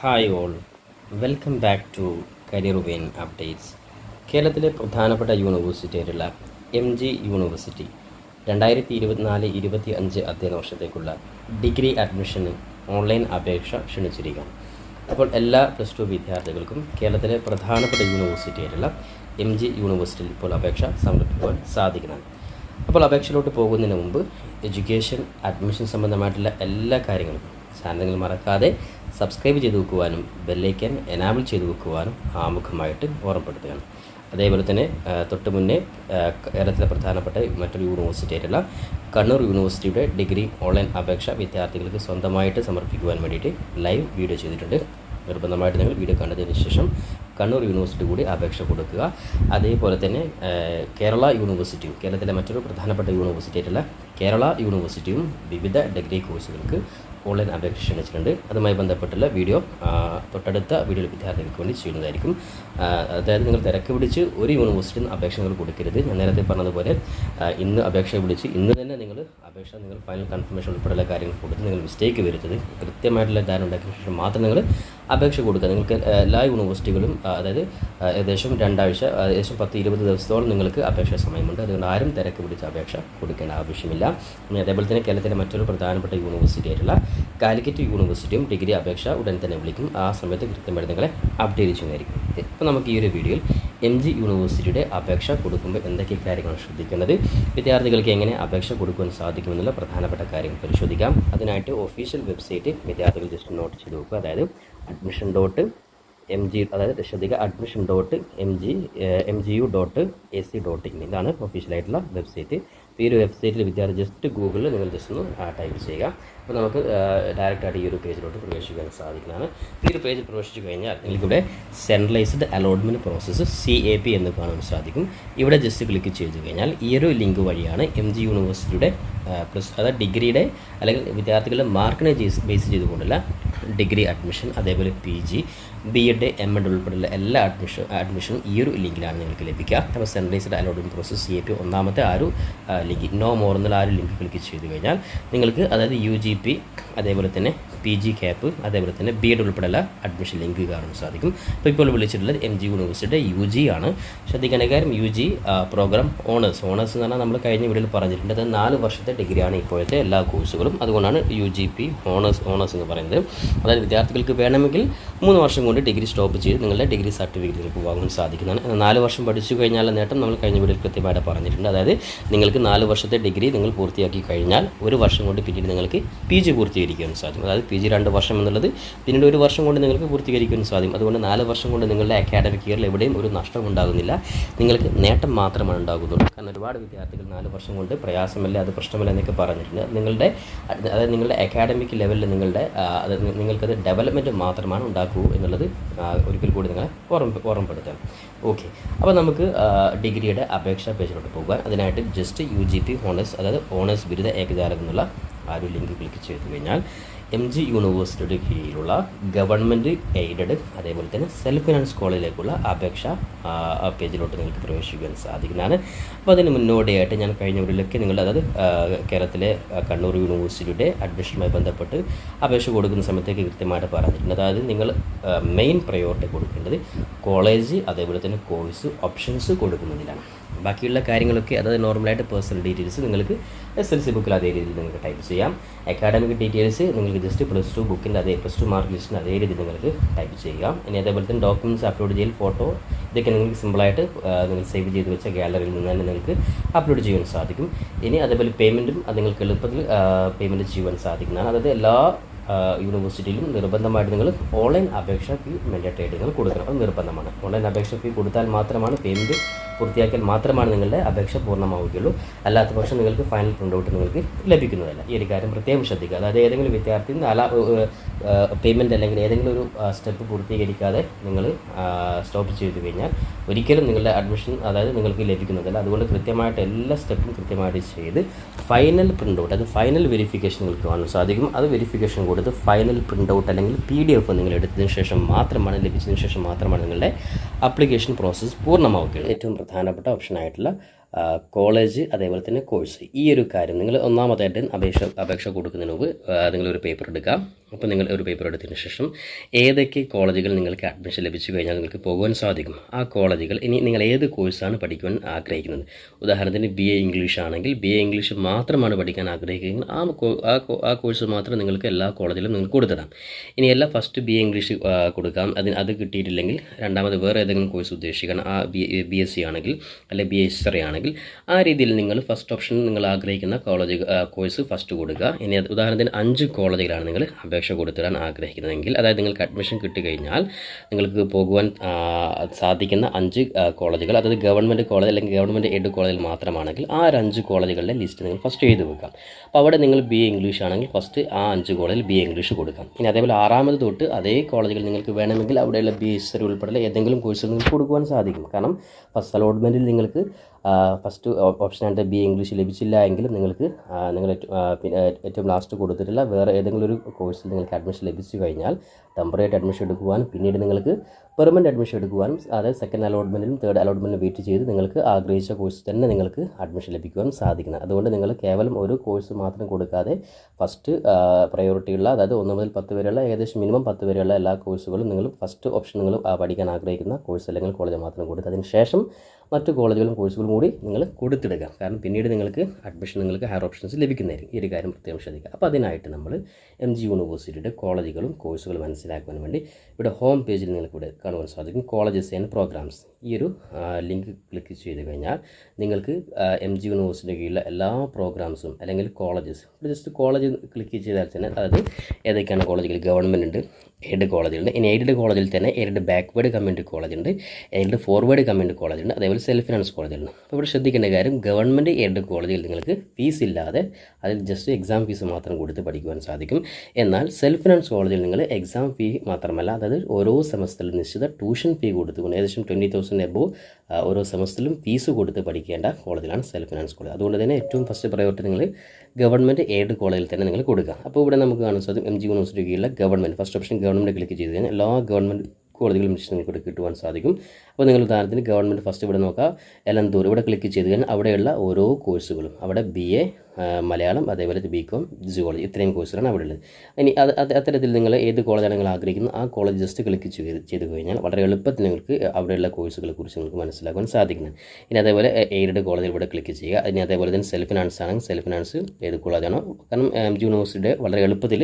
Hi all welcome back to career vein updates കേരളത്തിലെ പ്രധാനപ്പെട്ട യൂണിവേഴ്സിറ്റിയായിട്ടുള്ള M G university രണ്ടായിരത്തി ഇരുപത്തിനാല് ഇരുപത്തി അഞ്ച് അധ്യയന വർഷത്തേക്കുള്ള ഡിഗ്രി അഡ്മിഷന് ഓൺലൈൻ അപേക്ഷ ക്ഷണിച്ചിരിക്കുകയാണ്. അപ്പോൾ എല്ലാ പ്ലസ് ടു വിദ്യാർത്ഥികൾക്കും കേരളത്തിലെ പ്രധാനപ്പെട്ട യൂണിവേഴ്സിറ്റിയായിട്ടുള്ള എം ജി യൂണിവേഴ്സിറ്റിയിൽ ഇപ്പോൾ അപേക്ഷ സമർപ്പിക്കുവാൻ സാധിക്കുന്നതാണ്. അപ്പോൾ അപേക്ഷയിലോട്ട് പോകുന്നതിന് മുമ്പ് എഡ്യൂക്കേഷൻ അഡ്മിഷൻ സംബന്ധമായിട്ടുള്ള എല്ലാ കാര്യങ്ങളും ചാനലുകൾ മറക്കാതെ സബ്സ്ക്രൈബ് ചെയ്ത് വെക്കുവാനും ബെല്ലൈക്കൻ എനാബിൾ ചെയ്ത് വെക്കുവാനും ആമുഖമായിട്ട് ഓർമ്മപ്പെടുത്തുകയാണ്. അതേപോലെ തന്നെ തൊട്ട് മുന്നേ കേരളത്തിലെ പ്രധാനപ്പെട്ട മറ്റൊരു യൂണിവേഴ്സിറ്റി ആയിട്ടുള്ള കണ്ണൂർ യൂണിവേഴ്സിറ്റിയുടെ ഡിഗ്രി ഓൺലൈൻ അപേക്ഷ വിദ്യാർത്ഥികൾക്ക് സ്വന്തമായിട്ട് സമർപ്പിക്കുവാൻ വേണ്ടിയിട്ട് ലൈവ് വീഡിയോ ചെയ്തിട്ടുണ്ട്. നിർബന്ധമായിട്ട് നിങ്ങൾ വീഡിയോ കണ്ടതിന് ശേഷം കണ്ണൂർ യൂണിവേഴ്സിറ്റി കൂടി അപേക്ഷ കൊടുക്കുക. അതേപോലെ തന്നെ കേരള യൂണിവേഴ്സിറ്റിയും കേരളത്തിലെ മറ്റൊരു പ്രധാനപ്പെട്ട യൂണിവേഴ്സിറ്റി ആയിട്ടുള്ള കേരള യൂണിവേഴ്സിറ്റിയും വിവിധ ഡിഗ്രി കോഴ്സുകൾക്ക് ഓൺലൈൻ അപേക്ഷ ക്ഷണിച്ചിട്ടുണ്ട് അതുമായി ബന്ധപ്പെട്ടുള്ള വീഡിയോ തൊട്ടടുത്ത വീഡിയോ വിദ്യാർത്ഥികൾക്ക് വേണ്ടി ചെയ്യുന്നതായിരിക്കും. അതായത് നിങ്ങൾ തിരക്ക് പിടിച്ച് ഒരു യൂണിവേഴ്സിറ്റിയിൽ നിന്ന് അപേക്ഷ നിങ്ങൾ കൊടുക്കരുത്. ഞാൻ നേരത്തെ പറഞ്ഞതുപോലെ ഇന്ന് അപേക്ഷ വിളിച്ച് ഇന്ന് തന്നെ നിങ്ങൾ അപേക്ഷ നിങ്ങൾ ഫൈനൽ കൺഫർമേഷൻ ഉൾപ്പെടെയുള്ള കാര്യങ്ങൾ കൊടുത്ത് നിങ്ങൾ മിസ്റ്റേക്ക് വരുത്തത് കൃത്യമായിട്ടുള്ള ധാരണ ഉണ്ടാക്കിയ ശേഷം മാത്രം നിങ്ങൾ അപേക്ഷ കൊടുക്കുക. നിങ്ങൾക്ക് എല്ലാ യൂണിവേഴ്സിറ്റികളും അതായത് ഏകദേശം രണ്ടാഴ്ച ഏകദേശം പത്ത് ഇരുപത് ദിവസത്തോളം നിങ്ങൾക്ക് അപേക്ഷ സമയമുണ്ട്. അതുകൊണ്ട് ആരും തിരക്ക് പിടിച്ച് അപേക്ഷ കൊടുക്കേണ്ട ആവശ്യമില്ല. അതേപോലെ തന്നെ കേരളത്തിലെ മറ്റൊരു പ്രധാനപ്പെട്ട യൂണിവേഴ്സിറ്റി ആയിട്ടുള്ള കാലിക്കറ്റ് യൂണിവേഴ്സിറ്റിയും ഡിഗ്രി അപേക്ഷ ഉടൻ തന്നെ വിളിക്കും. ആ സമയത്ത് കൃത്യമായിട്ട് നിങ്ങളെ അപ്ഡേറ്റ് ചെയ്യുന്നതായിരിക്കും. ഇപ്പോൾ നമുക്ക് ഈ ഒരു വീഡിയോയിൽ എം ജി യൂണിവേഴ്സിറ്റിയുടെ അപേക്ഷ കൊടുക്കുമ്പോൾ എന്തൊക്കെ കാര്യങ്ങളാണ് ശ്രദ്ധിക്കേണ്ടത്? വിദ്യാർത്ഥികൾക്ക് എങ്ങനെ അപേക്ഷ കൊടുക്കുവാൻ സാധിക്കുമെന്നുള്ള പ്രധാനപ്പെട്ട കാര്യങ്ങൾ പരിശോധിക്കാം. അതിനായിട്ട് ഒഫീഷ്യൽ വെബ്സൈറ്റ് വിദ്യാർത്ഥികൾ ജസ്റ്റ് നോട്ട് ചെയ്ത് നോക്കുക അതായത് അഡ്മിഷൻ ഡോട്ട് എം ജി അതായത് ശ്രദ്ധിക്കുക admission dot M G M G U dot A C dot in ഇതാണ് ഒഫീഷ്യലായിട്ടുള്ള വെബ്സൈറ്റ് ഈ ഒരു വെബ്സൈറ്റിൽ വിദ്യാർത്ഥി ജസ്റ്റ് ഗൂഗിളിൽ നിങ്ങൾ ജസ്റ്റ് ഒന്ന് ടൈപ്പ് ചെയ്യുക. അപ്പോൾ നമുക്ക് ഡയറക്റ്റായിട്ട് ഈ ഒരു പേജിലോട്ട് പ്രവേശിക്കാൻ സാധിക്കുന്നതാണ്. ഈ ഒരു പേജിൽ പ്രവേശിച്ചു കഴിഞ്ഞാൽ നിങ്ങൾക്കിവിടെ centralised allotment process C A P എന്ന് കാണാൻ സാധിക്കും. ഇവിടെ ജസ്റ്റ് ക്ലിക്ക് ചെയ്ത് കഴിഞ്ഞാൽ ഈ ഒരു ലിങ്ക് വഴിയാണ് എം ജി യൂണിവേഴ്സിറ്റിയുടെ പ്ലസ് അതായത് ഡിഗ്രിയുടെ അല്ലെങ്കിൽ വിദ്യാർത്ഥികളുടെ മാർക്കിനെ ബേസ് ചെയ്തുകൊണ്ടുള്ള ഡിഗ്രി അഡ്മിഷൻ അതേപോലെ P G B Ed M Ed ഉൾപ്പെടെയുള്ള എല്ലാ അഡ്മിഷൻ അഡ്മിഷനും ഈ ഒരു ലിങ്കിലാണ് നിങ്ങൾക്ക് ലഭിക്കുക. അപ്പോൾ centralised allotment process C A P ഒന്നാമത്തെ ആ ഒരു ലിങ്ക് നോ മോർ എന്നുള്ള ആ ഒരു ലിങ്ക് ക്ലിക്ക് ചെയ്ത് കഴിഞ്ഞാൽ നിങ്ങൾക്ക് അതായത് യു ജി പി അതേപോലെ തന്നെ പി ജി ക്യാപ്പ് അതേപോലെ തന്നെ ബി എഡ് ഉൾപ്പെടെയുള്ള അഡ്മിഷൻ ലിങ്ക് കാണാൻ സാധിക്കും. അപ്പോൾ ഇപ്പോൾ വിളിച്ചിട്ടുള്ളത് എം ജി യൂണിവേഴ്സിറ്റിയുടെ യു ജി ആണ്. ശ്രദ്ധിക്കേണ്ട കാര്യം U G programme honours honours എന്ന് പറഞ്ഞാൽ നമ്മൾ കഴിഞ്ഞ വീഡിയോയിൽ പറഞ്ഞിട്ടുണ്ട്. അത് നാല് വർഷത്തെ ഡിഗ്രിയാണ് ഇപ്പോഴത്തെ എല്ലാ കോഴ്സുകളും അതുകൊണ്ടാണ് U G P honours honours എന്ന് പറയുന്നത്. അതായത് വിദ്യാർത്ഥികൾക്ക് വേണമെങ്കിൽ മൂന്ന് വർഷം കൊണ്ട് ഡിഗ്രി സ്റ്റോപ്പ് ചെയ്ത് നിങ്ങളുടെ ഡിഗ്രി സർട്ടിഫിക്കറ്റ് നിങ്ങൾക്ക് വാങ്ങാൻ സാധിക്കുന്നതാണ് നാല് വർഷം പഠിച്ചു കഴിഞ്ഞാൽ നേട്ടം നമ്മൾ കഴിഞ്ഞ വീഡിയോയിൽ കൃത്യമായിട്ട് പറഞ്ഞിട്ടുണ്ട്. അതായത് നിങ്ങൾക്ക് നാല് വർഷത്തെ ഡിഗ്രി നിങ്ങൾ പൂർത്തിയാക്കി കഴിഞ്ഞാൽ ഒരു വർഷം കൊണ്ട് പിന്നീട് നിങ്ങൾക്ക് പി ജി പൂർത്തീകരിക്കാൻ സാധിക്കും. അതായത് പി ജി രണ്ട് വർഷം എന്നുള്ളത് പിന്നീട് ഒരു വർഷം കൊണ്ട് നിങ്ങൾക്ക് പൂർത്തീകരിക്കാൻ സാധിക്കും. അതുകൊണ്ട് നാല് വർഷം കൊണ്ട് നിങ്ങളുടെ അക്കാഡമിക് ഇയറിൽ എവിടെയും ഒരു നഷ്ടം ഉണ്ടാകുന്നില്ല. നിങ്ങൾക്ക് നേട്ടം മാത്രമാണ് ഉണ്ടാകുന്നുള്ളൂ കാരണം ഒരുപാട് വിദ്യാർത്ഥികൾ നാല് വർഷം കൊണ്ട് പ്രയാസമല്ല അത് പ്രശ്നമല്ല എന്നൊക്കെ പറഞ്ഞിട്ടുണ്ട്. നിങ്ങളുടെ അതായത് നിങ്ങളുടെ അക്കാഡമിക് ലെവലിൽ നിങ്ങളുടെ നിങ്ങൾക്കത് ഡെവലപ്മെന്റ് മാത്രമാണ് ഉണ്ടാക്കൂ എന്നുള്ളത് ഒരിക്കൽ കൂടി നിങ്ങളെ ഓർമ്മ ഓർമ്മപ്പെടുത്താം. ഓക്കെ അപ്പോൾ നമുക്ക് ഡിഗ്രിയുടെ അപേക്ഷാ പേജിലോട്ട് പോകാൻ അതിനായിട്ട് just U G P honours അതായത് ഓണേഴ്സ് ബിരുദ ഏകജാലം എന്നുള്ള ആ ഒരു ലിങ്ക് ക്ലിക്ക് ചെയ്ത് കഴിഞ്ഞാൽ എം ജി യൂണിവേഴ്സിറ്റിയുടെ കീഴിലുള്ള ഗവൺമെന്റ് എയ്ഡഡ് അതേപോലെ തന്നെ സെൽഫ് ഫിനാൻസ് കോളേജിലേക്കുള്ള അപേക്ഷ പേജിലോട്ട് നിങ്ങൾക്ക് പ്രവേശിക്കാൻ സാധിക്കുന്നതാണ്. അപ്പോൾ അതിന് മുന്നോടിയായിട്ട് ഞാൻ കഴിഞ്ഞ വീട്ടിലൊക്കെ നിങ്ങൾ അതായത് കേരളത്തിലെ കണ്ണൂർ യൂണിവേഴ്സിറ്റിയുടെ അഡ്മിഷനുമായി ബന്ധപ്പെട്ട് അപേക്ഷ കൊടുക്കുന്ന സമയത്തേക്ക് കൃത്യമായിട്ട് പറഞ്ഞിട്ടുണ്ട്. അതായത് നിങ്ങൾ മെയിൻ പ്രയോറിറ്റി കൊടുക്കേണ്ടത് കോളേജ് അതേപോലെ തന്നെ കോഴ്സ് ഓപ്ഷൻസ് കൊടുക്കുന്നതിലാണ് ബാക്കിയുള്ള കാര്യങ്ങളൊക്കെ അതായത് നോർമലായിട്ട് പേഴ്സണൽ ഡീറ്റെയിൽസ് നിങ്ങൾക്ക് എസ് എൽ സി ബുക്കിൽ അതേ രീതിയിൽ നിങ്ങൾക്ക് ടൈപ്പ് ചെയ്യാം. അക്കാഡമിക് ഡീറ്റെയിൽസ് നിങ്ങൾക്ക് ജസ്റ്റ് പ്ലസ് ടു ബുക്കിന്റെ അതേ പ്ലസ് ടു മാർക്ക് ലിസ്റ്റിന്റെ അതേ രീതിയിൽ നിങ്ങൾക്ക് ടൈപ്പ് ചെയ്യാം. ഇനി അതേപോലെ തന്നെ ഡോക്യുമെന്റ്സ് അപ്ലോഡ് ചെയ്യൽ ഫോട്ടോ ഇതൊക്കെ നിങ്ങൾക്ക് സിമ്പിളായിട്ട് നിങ്ങൾ സേവ് ചെയ്ത് വെച്ച ഗാലറിയിൽ നിന്ന് തന്നെ നിങ്ങൾക്ക് അപ്ലോഡ് ചെയ്യാൻ സാധിക്കും. ഇനി അതേപോലെ പേയ്മെന്റും അത് നിങ്ങൾക്ക് എളുപ്പത്തിൽ പേയ്മെന്റ് ചെയ്യുവാൻ സാധിക്കുന്നതാണ്. അതായത് എല്ലാ യൂണിവേഴ്സിറ്റിയിലും നിർബന്ധമായിട്ട് നിങ്ങൾ ഓൺലൈൻ അപേക്ഷ ഫീ മെൻഡേറ്ററി നിങ്ങൾ കൊടുക്കണം. അത് നിർബന്ധമാണ്. ഓൺലൈൻ അപേക്ഷ ഫീ കൊടുത്താൽ മാത്രമാണ് പേയ്മെന്റ് പൂർത്തിയാക്കിയാൽ മാത്രമാണ് നിങ്ങളുടെ അപേക്ഷ പൂർണമാവുകയുള്ളൂ. അല്ലാത്ത പക്ഷം നിങ്ങൾക്ക് ഫൈനൽ പ്രിന്റ് ഔട്ട് നിങ്ങൾക്ക് ലഭിക്കുന്നതല്ല. ഈ ഒരു കാര്യം പ്രത്യേകം ശ്രദ്ധിക്കുക. അതായത് ഏതെങ്കിലും വിദ്യാർത്ഥി നാലാ പേയ്മെന്റ് അല്ലെങ്കിൽ ഏതെങ്കിലും ഒരു സ്റ്റെപ്പ് പൂർത്തീകരിക്കാതെ നിങ്ങൾ സ്റ്റോപ്പ് ചെയ്തു കഴിഞ്ഞാൽ ഒരിക്കലും നിങ്ങളുടെ അഡ്മിഷൻ അതായത് നിങ്ങൾക്ക് ലഭിക്കുന്നതല്ല. അതുകൊണ്ട് കൃത്യമായിട്ട് എല്ലാ സ്റ്റെപ്പും കൃത്യമായിട്ട് ചെയ്ത് ഫൈനൽ പ്രിന്റ് ഔട്ട് അത് ഫൈനൽ വെരിഫിക്കേഷൻ നിങ്ങൾക്ക് കാണാൻ സാധിക്കും. അത് വെരിഫിക്കേഷൻ കൊടുത്ത് ഫൈനൽ പ്രിന്റ് ഔട്ട് അല്ലെങ്കിൽ പി ഡി എഫ് നിങ്ങൾ എടുത്തതിന് ശേഷം മാത്രമാണ് ലഭിച്ചതിന് ശേഷം മാത്രമാണ് നിങ്ങളുടെ അപ്ലിക്കേഷൻ പ്രോസസ്സ് പൂർണമാവുകയുള്ളൂ ഏറ്റവും പ്രധാനപ്പെട്ട ഓപ്ഷനായിട്ടുള്ള കോളേജ് അതേപോലെ തന്നെ കോഴ്സ്. ഈ ഒരു കാര്യം നിങ്ങൾ ഒന്നാമതായിട്ട് അപേക്ഷ അപേക്ഷ കൊടുക്കുന്നതിന് മുമ്പ് നിങ്ങളൊരു പേപ്പർ എടുക്കുക. അപ്പോൾ നിങ്ങൾ ഒരു പേപ്പർ എടുത്തതിന് ശേഷം ഏതൊക്കെ കോളേജുകൾ നിങ്ങൾക്ക് അഡ്മിഷൻ ലഭിച്ചു കഴിഞ്ഞാൽ നിങ്ങൾക്ക് പോകുവാൻ സാധിക്കും? ആ കോളേജുകൾ ഇനി നിങ്ങൾ ഏത് കോഴ്സാണ് പഠിക്കുവാൻ ആഗ്രഹിക്കുന്നത്? ഉദാഹരണത്തിന് ബി എ ഇംഗ്ലീഷ് ആണെങ്കിൽ ബി എ ഇംഗ്ലീഷ് മാത്രമാണ് പഠിക്കാൻ ആഗ്രഹിക്കുന്നത്. ആ ആ കോഴ്സ് മാത്രം നിങ്ങൾക്ക് എല്ലാ കോളേജിലും നിങ്ങൾക്ക് കൊടുത്തിടാം. ഇനി എല്ലാം ഫസ്റ്റ് ബി എ ഇംഗ്ലീഷ് കൊടുക്കാം. അതിന് അത് കിട്ടിയിട്ടില്ലെങ്കിൽ രണ്ടാമത് വേറെ ഏതെങ്കിലും കോഴ്സ് ഉദ്ദേശിക്കണം. ആ ബി ബി എസ് സി ആണെങ്കിൽ അല്ലെങ്കിൽ ബി എസ് ഹിസ്റ്ററി ആണെങ്കിൽ ആ രീതിയിൽ നിങ്ങൾ ഫസ്റ്റ് ഓപ്ഷൻ നിങ്ങൾ ആഗ്രഹിക്കുന്ന കോളേജ് കോഴ്സ് ഫസ്റ്റ് കൊടുക്കുക. ഇനി ഉദാഹരണത്തിന് അഞ്ച് കോളേജുകളാണ് നിങ്ങൾ അപേക്ഷ കൊടുത്തിടാൻ ആഗ്രഹിക്കുന്നതെങ്കിൽ അതായത് നിങ്ങൾക്ക് അഡ്മിഷൻ കിട്ടിക്കഴിഞ്ഞാൽ നിങ്ങൾക്ക് പോകുവാൻ സാധിക്കുന്ന അഞ്ച് കോളേജുകൾ അതായത് ഗവൺമെന്റ് കോളേജ് അല്ലെങ്കിൽ ഗവൺമെന്റ് എയ്ഡ് കോളേജിൽ മാത്രമാണെങ്കിൽ ആ ഒരു അഞ്ച് കോളേജുകളുടെ ലിസ്റ്റ് നിങ്ങൾ ഫസ്റ്റ് എഴുതി വെക്കാം അപ്പോൾ അവിടെ നിങ്ങൾ ബി ഇംഗ്ലീഷ് ആണെങ്കിൽ ഫസ്റ്റ് ആ അഞ്ച് കോളേജിൽ ബി ഇംഗ്ലീഷ് കൊടുക്കാം ഇനി അതേപോലെ ആറാമത് തൊട്ട് അതേ കോളേജുകൾ നിങ്ങൾക്ക് വേണമെങ്കിൽ അവിടെയുള്ള ബി എസ് സി ഉൾപ്പെടെ ഏതെങ്കിലും കോഴ്സ് നിങ്ങൾക്ക് കൊടുക്കുവാൻ സാധിക്കും. കാരണം ഫസ്റ്റ് അലോട്ട്മെന്റിൽ നിങ്ങൾക്ക് ഫസ്റ്റ് ഓപ്ഷനായിട്ട് ബി ഇംഗ്ലീഷ് ലഭിച്ചില്ല എങ്കിലും നിങ്ങൾക്ക് നിങ്ങൾ ഏറ്റവും ലാസ്റ്റ് കൊടുത്തിട്ടുള്ള വേറെ ഏതെങ്കിലും ഒരു കോഴ്സിൽ നിങ്ങൾക്ക് അഡ്മിഷൻ ലഭിച്ചു കഴിഞ്ഞാൽ ടെമ്പററി ആയിട്ട് അഡ്മിഷൻ എടുക്കുവാനും പിന്നീട് നിങ്ങൾക്ക് പെർമനന്റ് അഡ്മിഷൻ എടുക്കുവാനും അതായത് സെക്കൻഡ് അലോട്ട്മെന്റിലും തേർഡ് അലോട്ട്മെന്റിലും വെയിറ്റ് ചെയ്ത് നിങ്ങൾക്ക് ആഗ്രഹിച്ച കോഴ്സ് തന്നെ നിങ്ങൾക്ക് അഡ്മിഷൻ ലഭിക്കുവാൻ സാധിക്കുന്നത്. അതുകൊണ്ട് നിങ്ങൾ കേവലം ഒരു കോഴ്സ് മാത്രം കൊടുക്കാതെ ഫസ്റ്റ് പ്രയോറിറ്റിയുള്ള അതായത് ഒന്ന് മുതൽ പത്ത് വരെയുള്ള ഏകദേശം മിനിമം പത്ത് വരെയുള്ള എല്ലാ കോഴ്സുകളും നിങ്ങൾ ഫസ്റ്റ് ഓപ്ഷൻ നിങ്ങൾ പഠിക്കാൻ ആഗ്രഹിക്കുന്ന കോഴ്സ് അല്ലെങ്കിൽ കോളേജ് മാത്രം കൊടുക്കുക. അതിന് ശേഷം മറ്റു കോളേജുകളും കോഴ്സുകളും കൂടി നിങ്ങൾ കൊടുത്തിടുക. കാരണം പിന്നീട് നിങ്ങൾക്ക് അഡ്മിഷൻ നിങ്ങൾക്ക് ഹയർ ഓപ്ഷൻസ് ലഭിക്കുന്നതായിരിക്കും. ഈ ഒരു കാര്യം പ്രത്യേകം ശ്രദ്ധിക്കുക. അപ്പോൾ അതിനായിട്ട് നമ്മൾ എം ജി യൂണിവേഴ്സിറ്റിയുടെ കോളേജുകളും കോഴ്സുകളും മനസ്സിലാക്കുവാൻ വേണ്ടി ഇവിടെ ഹോം പേജിൽ നിങ്ങൾക്ക് ഇവിടെ കാണുവാൻ സാധിക്കും കോളേജസ് ആൻഡ് പ്രോഗ്രാംസ് ഈ ഒരു ലിങ്ക് ക്ലിക്ക് ചെയ്ത് കഴിഞ്ഞാൽ നിങ്ങൾക്ക് എം ജി യൂണിവേഴ്സിറ്റിയുടെ കീഴിലെ എല്ലാ പ്രോഗ്രാംസും അല്ലെങ്കിൽ കോളേജസ് ജസ്റ്റ് കോളേജ് ക്ലിക്ക് ചെയ്താൽ തന്നെ അതായത് ഏതൊക്കെയാണ് കോളേജുകൾ ഗവൺമെന്റ് ഉണ്ട് എയ്ഡ് കോളേജുണ്ട്? ഇനി എയ്ഡഡ് കോളേജിൽ തന്നെ എയ്ഡഡ് ബാക്ക്വേഡ് കമ്മ്യൂണിറ്റി കോളേജുണ്ട്? എയ്ഡഡ് ഫോർവേഡ് കമ്മ്യൂണിറ്റി കോളേജുണ്ട്? അതേപോലെ സെൽഫ് ഫിനാൻസ് കോളേജുണ്ട്. അപ്പോൾ ഇവിടെ ശ്രദ്ധിക്കേണ്ട കാര്യം ഗവൺമെന്റ് എയ്ഡഡ് കോളേജിൽ നിങ്ങൾക്ക് ഫീസ് ഇല്ലാതെ അതിൽ ജസ്റ്റ് എക്സാം ഫീസ് മാത്രം കൊടുത്ത് പഠിക്കുവാൻ സാധിക്കും. എന്നാൽ സെൽഫ് ഫിനാൻസ് കോളേജിൽ നിങ്ങൾ എക്സാം ഫീ മാത്രമല്ല അതായത് ഓരോ സെമസ്റ്ററിലും നിശ്ചിത ട്യൂഷൻ ഫീ കൊടുത്തുകൊണ്ട് ഏകദേശം ട്വന്റി തൗസൻഡ് എബോ ഓരോ സെമസ്റ്ററിലും ഫീസ് കൊടുത്ത് പഠിക്കേണ്ട കോളേജിലാണ് സെൽഫ് ഫിനാൻസ് കോളേജ്. അതുകൊണ്ട് തന്നെ ഏറ്റവും ഫസ്റ്റ് പ്രയോറിറ്റി നിങ്ങൾ ഗവൺമെന്റ് എയ്ഡ് കോളേജിൽ തന്നെ നിങ്ങൾ കൊടുക്കുക. അപ്പോൾ ഇവിടെ നമുക്ക് കാണാൻ സാധിക്കും M G university government first option government click ചെയ്ത് കഴിഞ്ഞാൽ എല്ലാ ഗവൺമെന്റ് കോളേജുകളും നിങ്ങൾക്ക് കിട്ടുവാൻ സാധിക്കും. അപ്പോൾ നിങ്ങൾ ഉദാഹരണത്തിന് ഗവൺമെന്റ് ഫസ്റ്റ് ഇവിടെ നോക്കുക എലന്തൂർ. ഇവിടെ ക്ലിക്ക് ചെയ്ത് കഴിഞ്ഞാൽ അവിടെയുള്ള ഓരോ കോഴ്സുകളും. അവിടെ ബി എ മലയാളം അതേപോലെ ബി കോം ജിയോളജി ഇത്രയും കോഴ്സുകളാണ് അവിടെ ഉള്ളത്. ഇനി അത് അത് അത്തരത്തിൽ നിങ്ങൾ ഏത് കോളേജാണ് നിങ്ങൾ ആഗ്രഹിക്കുന്നത് ആ കോളേജ് ജസ്റ്റ് ക്ലിക്ക് ചെയ്ത് കഴിഞ്ഞാൽ വളരെ എളുപ്പത്തിൽ നിങ്ങൾക്ക് അവിടെയുള്ള കോഴ്സുകളെ കുറിച്ച് നിങ്ങൾക്ക് മനസ്സിലാക്കാൻ സാധിക്കുന്നത് ഇനി അതേപോലെ എയ്ഡഡ് കോളേജിൽ ഇവിടെ ക്ലിക്ക് ചെയ്യുക. ഇനി അതേപോലെ തന്നെ സെൽഫ് ഫിനാൻസ് ആണെങ്കിൽ സെൽഫ് ഫിനാൻസ് ഏത് കോളേജാണോ കാരണം എം ജി യൂണിവേഴ്സിറ്റിയുടെ വളരെ എളുപ്പത്തിൽ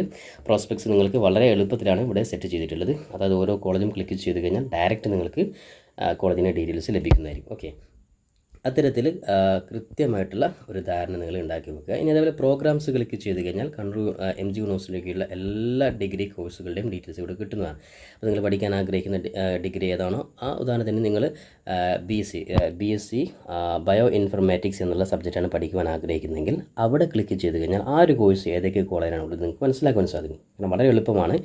പ്രോസ്പെക്ട്സ് നിങ്ങൾക്ക് വളരെ എളുപ്പത്തിലാണ് ഇവിടെ സെറ്റ് ചെയ്തിട്ടുള്ളത്. അതായത് ഓരോ കോളേജും ക്ലിക്ക് ചെയ്ത് കഴിഞ്ഞാൽ ഡയറക്റ്റ് നിങ്ങൾക്ക് കോളേജിന്റെ ഡീറ്റെയിൽസ് ലഭിക്കുന്നതായിരിക്കും. ഓക്കെ അത്തരത്തിൽ കൃത്യമായിട്ടുള്ള ഒരു ധാരണ നിങ്ങൾ ഉണ്ടാക്കി വെക്കുക. ഇനി അതേപോലെ പ്രോഗ്രാംസ് ക്ലിക്ക് ചെയ്ത് കഴിഞ്ഞാൽ കണ്ണൂർ എം ജി യൂണിവേഴ്സിറ്റിയുടെ കീഴിലുള്ള എല്ലാ ഡിഗ്രി കോഴ്സുകളുടെയും ഡീറ്റെയിൽസ് ഇവിടെ കിട്ടുന്നതാണ്. അപ്പോൾ നിങ്ങൾ പഠിക്കാൻ ആഗ്രഹിക്കുന്ന ഡിഗ്രി ഏതാണോ ആ ഉദാഹരണത്തിന് നിങ്ങൾ B C B S C bioinformatics എന്നുള്ള സബ്ജക്റ്റാണ് പഠിക്കുവാൻ ആഗ്രഹിക്കുന്നതെങ്കിൽ അവിടെ ക്ലിക്ക് ചെയ്ത് കഴിഞ്ഞാൽ ആ ഒരു കോഴ്സ് ഏതൊക്കെ കോളേജാണ് ഉള്ളത് നിങ്ങൾക്ക് മനസ്സിലാക്കുവാൻ സാധിക്കും. കാരണം വളരെ എളുപ്പമാണ്.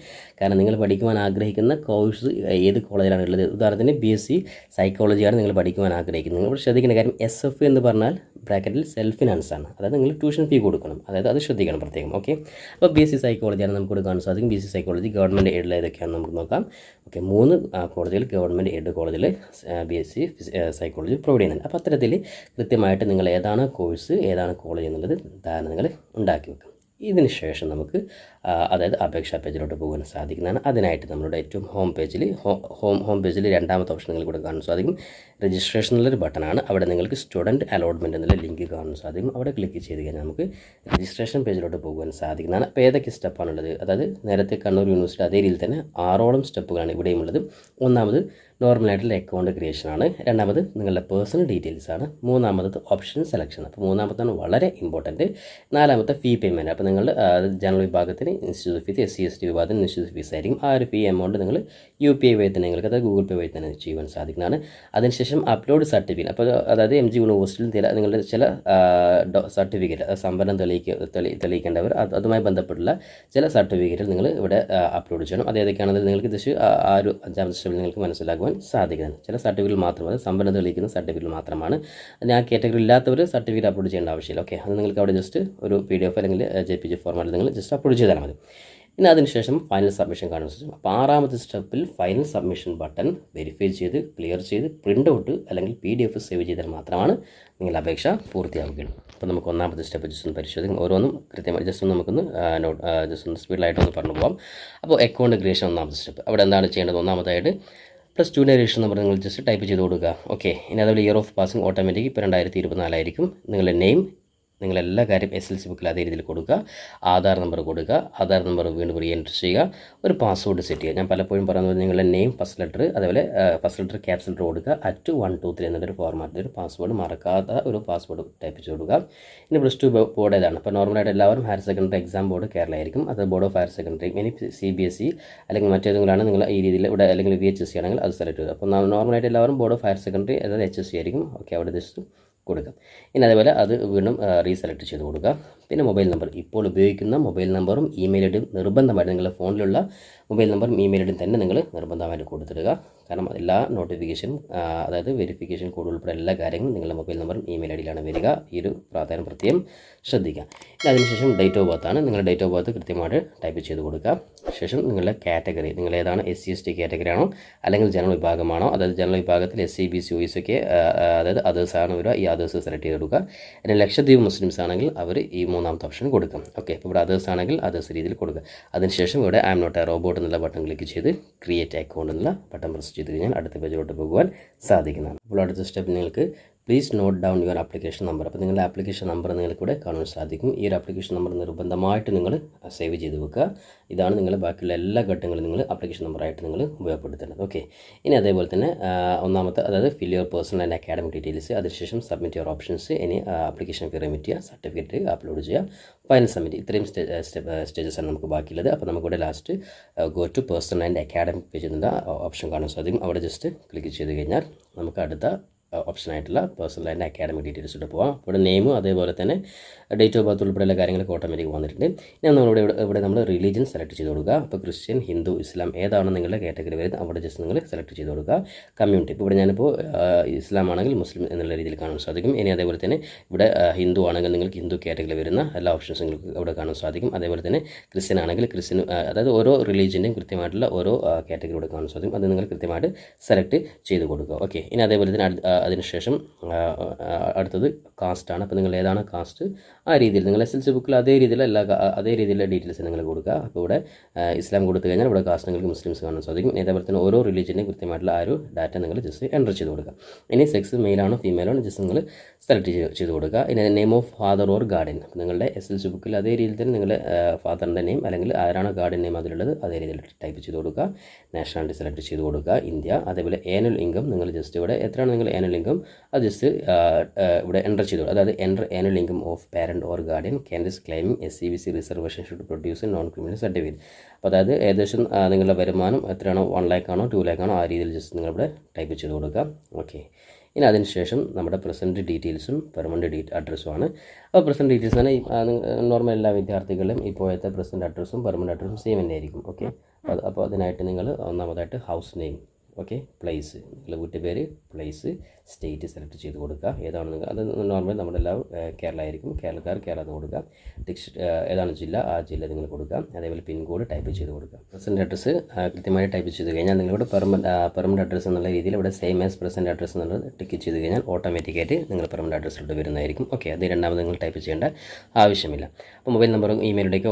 കാരണം നിങ്ങൾ പഠിക്കുവാൻ ആഗ്രഹിക്കുന്ന കോഴ്സ് ഏത് കോളേജിലാണ് ഉള്ളത്? ഉദാഹരണത്തിന് ബി എസ് സി സൈക്കോളജിയാണ് നിങ്ങൾ പഠിക്കുവാൻ ആഗ്രഹിക്കുന്നത്. നിങ്ങൾ ശ്രദ്ധിക്കേണ്ട കാര്യം എസ് എഫ് എന്ന് പറഞ്ഞാൽ ബ്രാക്കറ്റിൽ സെൽഫ് ഫിനാൻസ് ആണ്. അതായത് നിങ്ങൾ ട്യൂഷൻ ഫീ കൊടുക്കണം. അതായത് അത് ശ്രദ്ധിക്കണം പ്രത്യേകം. ഓക്കെ അപ്പോൾ ബി എസ് സി സൈക്കോളജിയാണ് നമുക്ക് ഇവിടെ കാണാൻ സാധിക്കും. B S C psychology government എയ്ഡിൽ ഏതൊക്കെയാണ് നമുക്ക് നോക്കാം. ഓക്കെ മൂന്ന് കോളേജിൽ ഗവൺമെന്റ് എയ്ഡ് കോളേജിൽ B S C psychology provide ചെയ്യുന്നുണ്ട്. അപ്പോൾ അത്തരത്തിൽ കൃത്യമായിട്ട് നിങ്ങൾ ഏതാണ് കോഴ്സ് ഏതാണ് കോളേജ് എന്നുള്ളത് ധാരണ നിങ്ങൾ ഉണ്ടാക്കി വെക്കും. ഇതിന് ശേഷം നമുക്ക് അതായത് അപേക്ഷാ പേജിലോട്ട് പോകാൻ സാധിക്കുന്നതാണ്. അതിനായിട്ട് നമ്മളുടെ ഏറ്റവും ഹോം പേജിൽ ഹോം ഹോം പേജിൽ രണ്ടാമത്തെ ഓപ്ഷൻ നിങ്ങൾക്ക് ഇവിടെ കാണാൻ സാധിക്കും. രജിസ്ട്രേഷൻ എന്നുള്ളൊരു ബട്ടണാണ് അവിടെ നിങ്ങൾക്ക് സ്റ്റുഡന്റ് അലോട്ട്മെന്റ് എന്നുള്ള ലിങ്ക് കാണാൻ സാധിക്കും. അവിടെ ക്ലിക്ക് ചെയ്ത് കഴിഞ്ഞാൽ നമുക്ക് രജിസ്ട്രേഷൻ പേജിലോട്ട് പോകാൻ സാധിക്കുന്നതാണ്. അപ്പോൾ ഏതൊക്കെ സ്റ്റെപ്പാണുള്ളത് അതായത് നേരത്തെ കണ്ണൂർ യൂണിവേഴ്സിറ്റി അതേ രീതിയിൽ തന്നെ ആറോളം സ്റ്റെപ്പുകളാണ് ഇവിടെയും ഉള്ളത്. ഒന്നാമത് നോർമലായിട്ടുള്ള അക്കൗണ്ട് ക്രിയേഷൻ ആണ്. രണ്ടാമത് നിങ്ങളുടെ പേഴ്സണൽ ഡീറ്റെയിൽസ് ആണ്. മൂന്നാമത് ഓപ്ഷൻ സെലക്ഷൻ അപ്പോൾ മൂന്നാമത്താണ് വളരെ ഇമ്പോർട്ടന്റ് നാലാമത്തെ ഫീ പേയ്മെന്റ് അപ്പോൾ നിങ്ങൾ ജനറൽ വിഭാഗത്തിന് institute fees S C S T വിഭാഗത്തിന് ഇൻസ്റ്റിറ്റ്യൂട്ട് ഫീസ് ആയിരിക്കും. ആ ഒരു ഫീ എമൗണ്ട് നിങ്ങൾ യു പി ഐ വഴി തന്നെ നിങ്ങൾക്ക് അത് ഗൂഗിൾ പേ വഴി തന്നെ ചെയ്യുവാൻ സാധിക്കുന്നതാണ്. അതിനുശേഷം അപ്ലോഡ് സർട്ടിഫിക്കറ്റ് അപ്പോൾ അതായത് എം ജി യൂണിവേഴ്സിറ്റിയിൽ ചില നിങ്ങളുടെ ചില സർട്ടിഫിക്കറ്റ് സംഭരണം തെളിയിക്ക തെളി തെളിയിക്കേണ്ടവർ അത് അതുമായി ബന്ധപ്പെട്ടുള്ള ചില സർട്ടിഫിക്കറ്റുകൾ നിങ്ങൾ ഇവിടെ അപ്ലോഡ് ചെയ്യണം. അത് ഏതൊക്കെയാണെന്ന് നിങ്ങൾക്ക് ജസ്റ്റ് ആ ഒരു അഞ്ചാമത്തെ സ്റ്റെപ്പിൽ നിങ്ങൾക്ക് മനസ്സിലാക്കുവാൻ സാധിക്കുന്നത്. ചില സർട്ടിഫിക്കറ്റ് മാത്രമാണ് സമ്പന്നത സമ്പന്നം തെളിയിക്കുന്ന സർട്ടിഫിക്കറ്റ് മാത്രമാണ്. അതിന് ആ കാറ്റഗറി ഇല്ലാത്തവർ സർട്ടിഫിക്കറ്റ് അപ്ലോഡ് ചെയ്യേണ്ട ആവശ്യമില്ല. ഓക്കെ അത് നിങ്ങൾക്ക് അവിടെ ജസ്റ്റ് ഒരു പി ഡി എഫ് അല്ലെങ്കിൽ ജെ പി ജി ഫോർമാറ്റിൽ നിങ്ങൾ ജസ്റ്റ് അപ്ലോഡ് ചെയ്താൽ മതി. ഇനി അതിനുശേഷം ഫൈനൽ സബ്മിഷൻ കാണുന്ന ശേഷം അപ്പോൾ ആറാമത്തെ സ്റ്റെപ്പിൽ ഫൈനൽ സബ്മിഷൻ ബട്ടൺ വെരിഫൈ ചെയ്ത് ക്ലിയർ ചെയ്ത് പ്രിന്റ് ഔട്ട് അല്ലെങ്കിൽ പി ഡി എഫ് സേവ് ചെയ്താൽ മാത്രമാണ് നിങ്ങളുടെ അപേക്ഷ പൂർത്തിയാവുകയുള്ളൂ. അപ്പോൾ നമുക്ക് ഒന്നാമത്തെ സ്റ്റെപ്പ് ജസ്റ്റ് ഒന്ന് പരിശോധിക്കും ഓരോന്നും കൃത്യമായി ജസ്റ്റ് ഒന്ന് നമുക്കൊന്ന് നോട്ട് ജസ്റ്റ് ഒന്ന് സ്പീഡിലായിട്ടൊന്ന് പറഞ്ഞു പോകാം അപ്പോൾ അക്കൗണ്ട് ക്രിയേഷൻ ഒന്നാമത്തെ സ്റ്റെപ്പ് അവിടെ എന്താണ് ചെയ്യേണ്ടത്? ഒന്നാമതായിട്ട് പ്ലസ് ടുവിന്റെ രജിസ്റ്റർ നമ്പർ നിങ്ങൾ ജസ്റ്റ് ടൈപ്പ് ചെയ്ത് കൊടുക്കുക. ഓക്കെ ഇനി അതുപോലെ ഇയർ ഓഫ് പാസിംഗ് ഓട്ടോമാറ്റിക് ഇപ്പോൾ രണ്ടായിരത്തി ഇരുപത്തിനാലായിരിക്കും നിങ്ങളുടെ നെയിം നിങ്ങളെല്ലാ കാര്യം എസ് എൽ സി ബുക്കിൽ അതേ രീതിയിൽ കൊടുക്കുക. ആധാർ നമ്പർ കൊടുക്കുക. ആധാർ നമ്പർ വീണ്ടും റീ എന്റർ ചെയ്യുക. ഒരു പാസ്വേഡ് സെറ്റ് ചെയ്യുക. ഞാൻ പലപ്പോഴും പറയുന്നത് നിങ്ങളുടെ നെയിം ഫസ്റ്റ് ലെറ്റർ അതേപോലെ ഫസ്റ്റ് ലെറ്റർ ക്യാപ്സ് ലെറ്റർ കൊടുക്കുക. അറ്റ് വൺ ടു ത്രീ എന്നൊരു ഫോർമാറ്റിൽ ഒരു പാസ്വേഡ് മറക്കാത്ത ഒരു പാസ്വേഡ് ടൈപ്പ് ചെയ്ത് കൊടുക്കുക. ഇനി പ്ലസ് ടു ബോർഡ് ഏതാണ്? അപ്പോൾ നോർമലായിട്ട് എല്ലാവരും higher secondary exam board Kerala ആയിരിക്കും അത് ബോർഡ് ഓഫ് ഹയർ സെക്കൻഡറി ഇനി സി ബി എസ് ഇ അല്ലെങ്കിൽ മറ്റേതെങ്കിലാണ് നിങ്ങൾ ഈ രീതിയിൽ ഇവിടെ അല്ലെങ്കിൽ വി എച്ച് എസ് സി ആണെങ്കിൽ അത് സെലക്ട് ചെയ്യുക അപ്പോൾ നോർമലായിട്ട് എല്ലാവരും ബോർഡ് ഓഫ് ഹയർ സെക്കൻഡറി അതായത് എച്ച് എസ് സി ആയിരിക്കും. ഓക്കെ അവിടെ ജസ്റ്റ് കൊടുക്കുക ഇനി അതേപോലെ അത് വീണ്ടും റീസെലക്ട് ചെയ്ത് കൊടുക്കുക പിന്നെ മൊബൈൽ നമ്പർ. ഇപ്പോൾ ഉപയോഗിക്കുന്ന മൊബൈൽ നമ്പറും ഇമെയിൽ ഐഡിയും ഡിയും നിർബന്ധമായിട്ട് നിങ്ങളുടെ ഫോണിലുള്ള മൊബൈൽ നമ്പറും ഇമെയിൽ ഐഡിയും തന്നെ നിങ്ങൾ നിർബന്ധമായിട്ട് കൊടുത്തിടുക. കാരണം എല്ലാ നോട്ടിഫിക്കേഷനും അതായത് വെരിഫിക്കേഷൻ കോഡ് ഉൾപ്പെടെ എല്ലാ കാര്യങ്ങളും നിങ്ങളുടെ മൊബൈൽ നമ്പറും ഇമെയിൽ ഐഡിയിലാണ് ഡിയിലാണ് വരിക. ഈ ഒരു പ്രാധാന്യം പ്രത്യേകം ശ്രദ്ധിക്കുക. അതിനുശേഷം ഡേറ്റ് ഓഫ് ബർത്ത് ആണ്. നിങ്ങളുടെ ഡേറ്റ് ഓഫ് ബർത്ത് കൃത്യമായിട്ട് ടൈപ്പ് ചെയ്ത് കൊടുക്കുക. ശേഷം നിങ്ങളുടെ കാറ്റഗറി നിങ്ങൾ ഏതാണ് S C S T category ആണോ അല്ലെങ്കിൽ ജനറൽ വിഭാഗമാണോ അതായത് ജനറൽ വിഭാഗത്തിൽ S C B C O S ഒക്കെ അതായത് അതേഴ്സ് ആണ് വരിക. ഈ അതേഴ്സ് സെലക്ട് ചെയ്ത് കൊടുക്കുക ഇനി ലക്ഷദ്വീപ് മുസ്ലിംസ് ആണെങ്കിൽ അവർ ഈ മൂന്നാമത്തെ ഓപ്ഷൻ കൊടുക്കും. ഓക്കെ അപ്പോൾ ഇവിടെ അതേഴ്സ് ആണെങ്കിൽ അതേഴ്സ് രീതിയിൽ കൊടുക്കുക. അതിനുശേഷം ഇവിടെ I M not a robot എന്നുള്ള ബട്ടൺ ക്ലിക്ക് ചെയ്ത് ക്രിയേറ്റ് അക്കൗണ്ട് എന്നുള്ള ബട്ടൺ പ്രസ് ചെയ്ത് കഴിഞ്ഞാൽ അടുത്ത പേജിലോട്ട് പോകുവാൻ സാധിക്കുന്നതാണ്. അപ്പോൾ അടുത്ത സ്റ്റെപ്പ് നിങ്ങൾക്ക് please note down your application number അപ്പോൾ നിങ്ങളുടെ ആപ്ലിക്കേഷൻ നമ്പർ നിങ്ങൾക്ക് ഇവിടെ കാണാൻ സാധിക്കും. ഈ ഒരു ആപ്ലിക്കേഷൻ നമ്പർ നിർബന്ധമായിട്ട് നിങ്ങൾ സേവ് ചെയ്ത് വെക്കുക. ഇതാണ് നിങ്ങൾ ബാക്കിയുള്ള എല്ലാ ഘട്ടങ്ങളും നിങ്ങൾ ആപ്ലിക്കേഷൻ നമ്പറായിട്ട് നിങ്ങൾ ഉപയോഗപ്പെടുത്തേണ്ടത്. ഓക്കെ ഇനി അതേപോലെ തന്നെ ഒന്നാമത്തെ അതായത് fill your personal and academic details അതിനുശേഷം സബ്മിറ്റ് യുവർ ഓപ്ഷൻസ് ഇനി ആപ്ലിക്കേഷൻ ഫീ റെമിറ്റ് ചെയ്യുക. സർട്ടിഫിക്കറ്റ് അപ്ലോഡ് ചെയ്യുക. ഫൈനൽ സബ്മിറ്റ് ഇത്രയും സ്റ്റേജസ് ആണ് നമുക്ക് ബാക്കിയുള്ളത്. അപ്പോൾ നമുക്കിവിടെ last go to personal and academic page എന്ന ഓപ്ഷൻ കാണാൻ സാധിക്കും. അവിടെ ജസ്റ്റ് ക്ലിക്ക് ചെയ്ത് കഴിഞ്ഞാൽ നമുക്ക് അടുത്ത ഓപ്ഷനായിട്ടുള്ള പേഴ്സണൽ ആൻഡ് അക്കാഡമിക് ഡീറ്റെയിൽസ് ഇട്ട് പോവാം. ഇവിടെ നെയിമും അതേപോലെ തന്നെ ഡേറ്റ് ഓഫ് ബർത്ത് ഉൾപ്പെടെയുള്ള കാര്യങ്ങളൊക്കെ ഓട്ടോമാറ്റിക് വന്നിട്ടുണ്ട്. ഇനി നമ്മളിവിടെ ഇവിടെ ഇവിടെ നമ്മൾ റിലീജൻ സെലക്ട് ചെയ്ത് കൊടുക്കുക. അപ്പോൾ ക്രിസ്ത്യൻ ഹിന്ദു ഇസ്ലാം ഏതാണ് നിങ്ങളുടെ കാറ്റഗറി വരുന്നത്? അവിടെ ജസ്റ്റ് നിങ്ങൾ സെലക്ട് ചെയ്ത് കൊടുക്കുക. കമ്മ്യൂണിറ്റി ഇപ്പോൾ ഇവിടെ ഞാനിപ്പോൾ ഇസ്ലാം ആണെങ്കിൽ മുസ്ലിം എന്നുള്ള രീതിയിൽ കാണാൻ സാധിക്കും. ഇനി അതേപോലെ തന്നെ ഇവിടെ ഹിന്ദു ആണെങ്കിൽ നിങ്ങൾക്ക് ഹിന്ദു കാറ്റഗറി വരുന്ന എല്ലാ ഓപ്ഷൻസും നിങ്ങൾക്ക് ഇവിടെ കാണാൻ സാധിക്കും. അതേപോലെ തന്നെ ക്രിസ്ത്യൻ ആണെങ്കിൽ ക്രിസ്ത്യൻ അതായത് ഓരോ റിലീജിയന്റെയും കൃത്യമായിട്ടുള്ള ഓരോ കാറ്റഗറി ഇവിടെ കാണാൻ സാധിക്കും. അത് നിങ്ങൾ കൃത്യമായിട്ട് സെലക്ട് ചെയ്ത് കൊടുക്കുക. ഓക്കെ ഇനി അതേപോലെ തന്നെ അതിനുശേഷം അടുത്തത് കാസ്റ്റ് ആണ്. അപ്പോൾ നിങ്ങൾ ഏതാണ് കാസ്റ്റ് ആ രീതിയിൽ നിങ്ങൾ എസ് എൽ സി ബുക്കിൽ അതേ രീതിയിൽ എല്ലാ അതേ രീതിയിലുള്ള ഡീറ്റെയിൽസ് നിങ്ങൾ കൊടുക്കുക. അപ്പോൾ ഇവിടെ ഇസ്ലാം കൊടുത്തു കഴിഞ്ഞാൽ ഇവിടെ കാസ്റ്റ് നിങ്ങൾക്ക് മുസ്ലിംസ് കാണാൻ സാധിക്കും. ഇതേപോലെ തന്നെ ഓരോ റിലീജിയന്റെയും കൃത്യമായിട്ടുള്ള ആ ഒരു ഡാറ്റ നിങ്ങൾ ജസ്റ്റ് എന്റർ ചെയ്ത് കൊടുക്കുക. ഇനി സെക്സ് മെയിലാണോ ഫീമെയിലാണോ ജസ്റ്റ് നിങ്ങൾ സെലക്ട് ചെയ്ത് കൊടുക്കുക. ഇനി name of father or guardian നിങ്ങളുടെ എസ് എൽ സി ബുക്കിൽ അതേ രീതിയിൽ തന്നെ നിങ്ങളുടെ ഫാദറിന്റെ നെയിം അല്ലെങ്കിൽ ആരാണോ ഗാർഡിയൻ നെയിം അതിലുള്ളത് അതേ രീതിയിൽ ടൈപ്പ് ചെയ്ത് കൊടുക്കുക. നാഷണാലിറ്റി സെലക്ട് ചെയ്ത് കൊടുക്കുക. ഇന്ത്യ. അതേപോലെ ആനുവൽ ഇൻകം നിങ്ങൾ ജസ്റ്റ് ഇവിടെ എത്രയാണ് നിങ്ങൾ ആനുവൽ ഇൻകം അത് ജസ്റ്റ് ഇവിടെ എന്റർ ചെയ്തു അതായത് enter annual income of parent or guardian candidates claiming S C B C reservation should produce non criminal certificate അപ്പോൾ അതായത് ഏകദേശം നിങ്ങളുടെ വരുമാനം എത്രയാണോ? വൺ ലാക്ക് ആണോ? ടു ലാക്ക് ആണോ? ആ രീതിയിൽ ജസ്റ്റ് നിങ്ങളിവിടെ ടൈപ്പ് ചെയ്ത് കൊടുക്കുക. ഓക്കെ ഇനി അതിനുശേഷം നമ്മുടെ പ്രസന്റ് ഡീറ്റെയിൽസും പെർമനന്റ് ഡീ അഡ്രസ്സുമാണ് അപ്പോൾ പ്രസന്റ് ഡീറ്റെയിൽസ് തന്നെ നോർമൽ എല്ലാ വിദ്യാർത്ഥികളും ഇപ്പോഴത്തെ പ്രസന്റ് അഡ്രസ്സും പെർമനന്റ് അഡ്രസ്സും സെയിം തന്നെ ആയിരിക്കും. ഓക്കെ അപ്പോൾ അതിനായിട്ട് നിങ്ങൾ ഒന്നാമതായിട്ട് ഹൗസ് നെയിം ഓക്കെ പ്ലേസ് നിങ്ങളുടെ വീട്ടുപേര് പ്ലേസ് സ്റ്റേറ്റ് സെലക്ട് ചെയ്ത് കൊടുക്കുക. ഏതാണ് നിങ്ങൾ? അത് നോർമൽ നമ്മളെല്ലാം കേരള ആയിരിക്കും കേരളക്കാർ കേരള എന്ന് കൊടുക്കുക. ഡിക്സ് ഏതാണ് ജില്ല? ആ ജില്ല നിങ്ങൾ കൊടുക്കുക. അതേപോലെ പിൻകോഡ് ടൈപ്പ് ചെയ്ത് കൊടുക്കുക. പ്രസന്റ് അഡ്രസ്സ് കൃത്യമായി ടൈപ്പ് ചെയ്ത് കഴിഞ്ഞാൽ നിങ്ങളിവിടെ പെർമനന്റ് പെർമനന്റ് അഡ്രസ്സ് എന്നുള്ള രീതിയിൽ ഇവിടെ സെയിം ആസ് പ്രസന്റ് അഡ്രസ്സ് എന്നുള്ളത് ടിക്ക് ചെയ്ത് കഴിഞ്ഞാൽ ഓട്ടോമാറ്റിക്കായിട്ട് നിങ്ങൾ പെർമനന്റ് അഡ്രസ്സിലോട്ട് വരുന്നതായിരിക്കും. ഓക്കെ അത് രണ്ടാമത് നിങ്ങൾ ടൈപ്പ് ചെയ്യേണ്ട ആവശ്യമില്ല. അപ്പോൾ മൊബൈൽ നമ്പറും ഇമെയിലൊക്കെ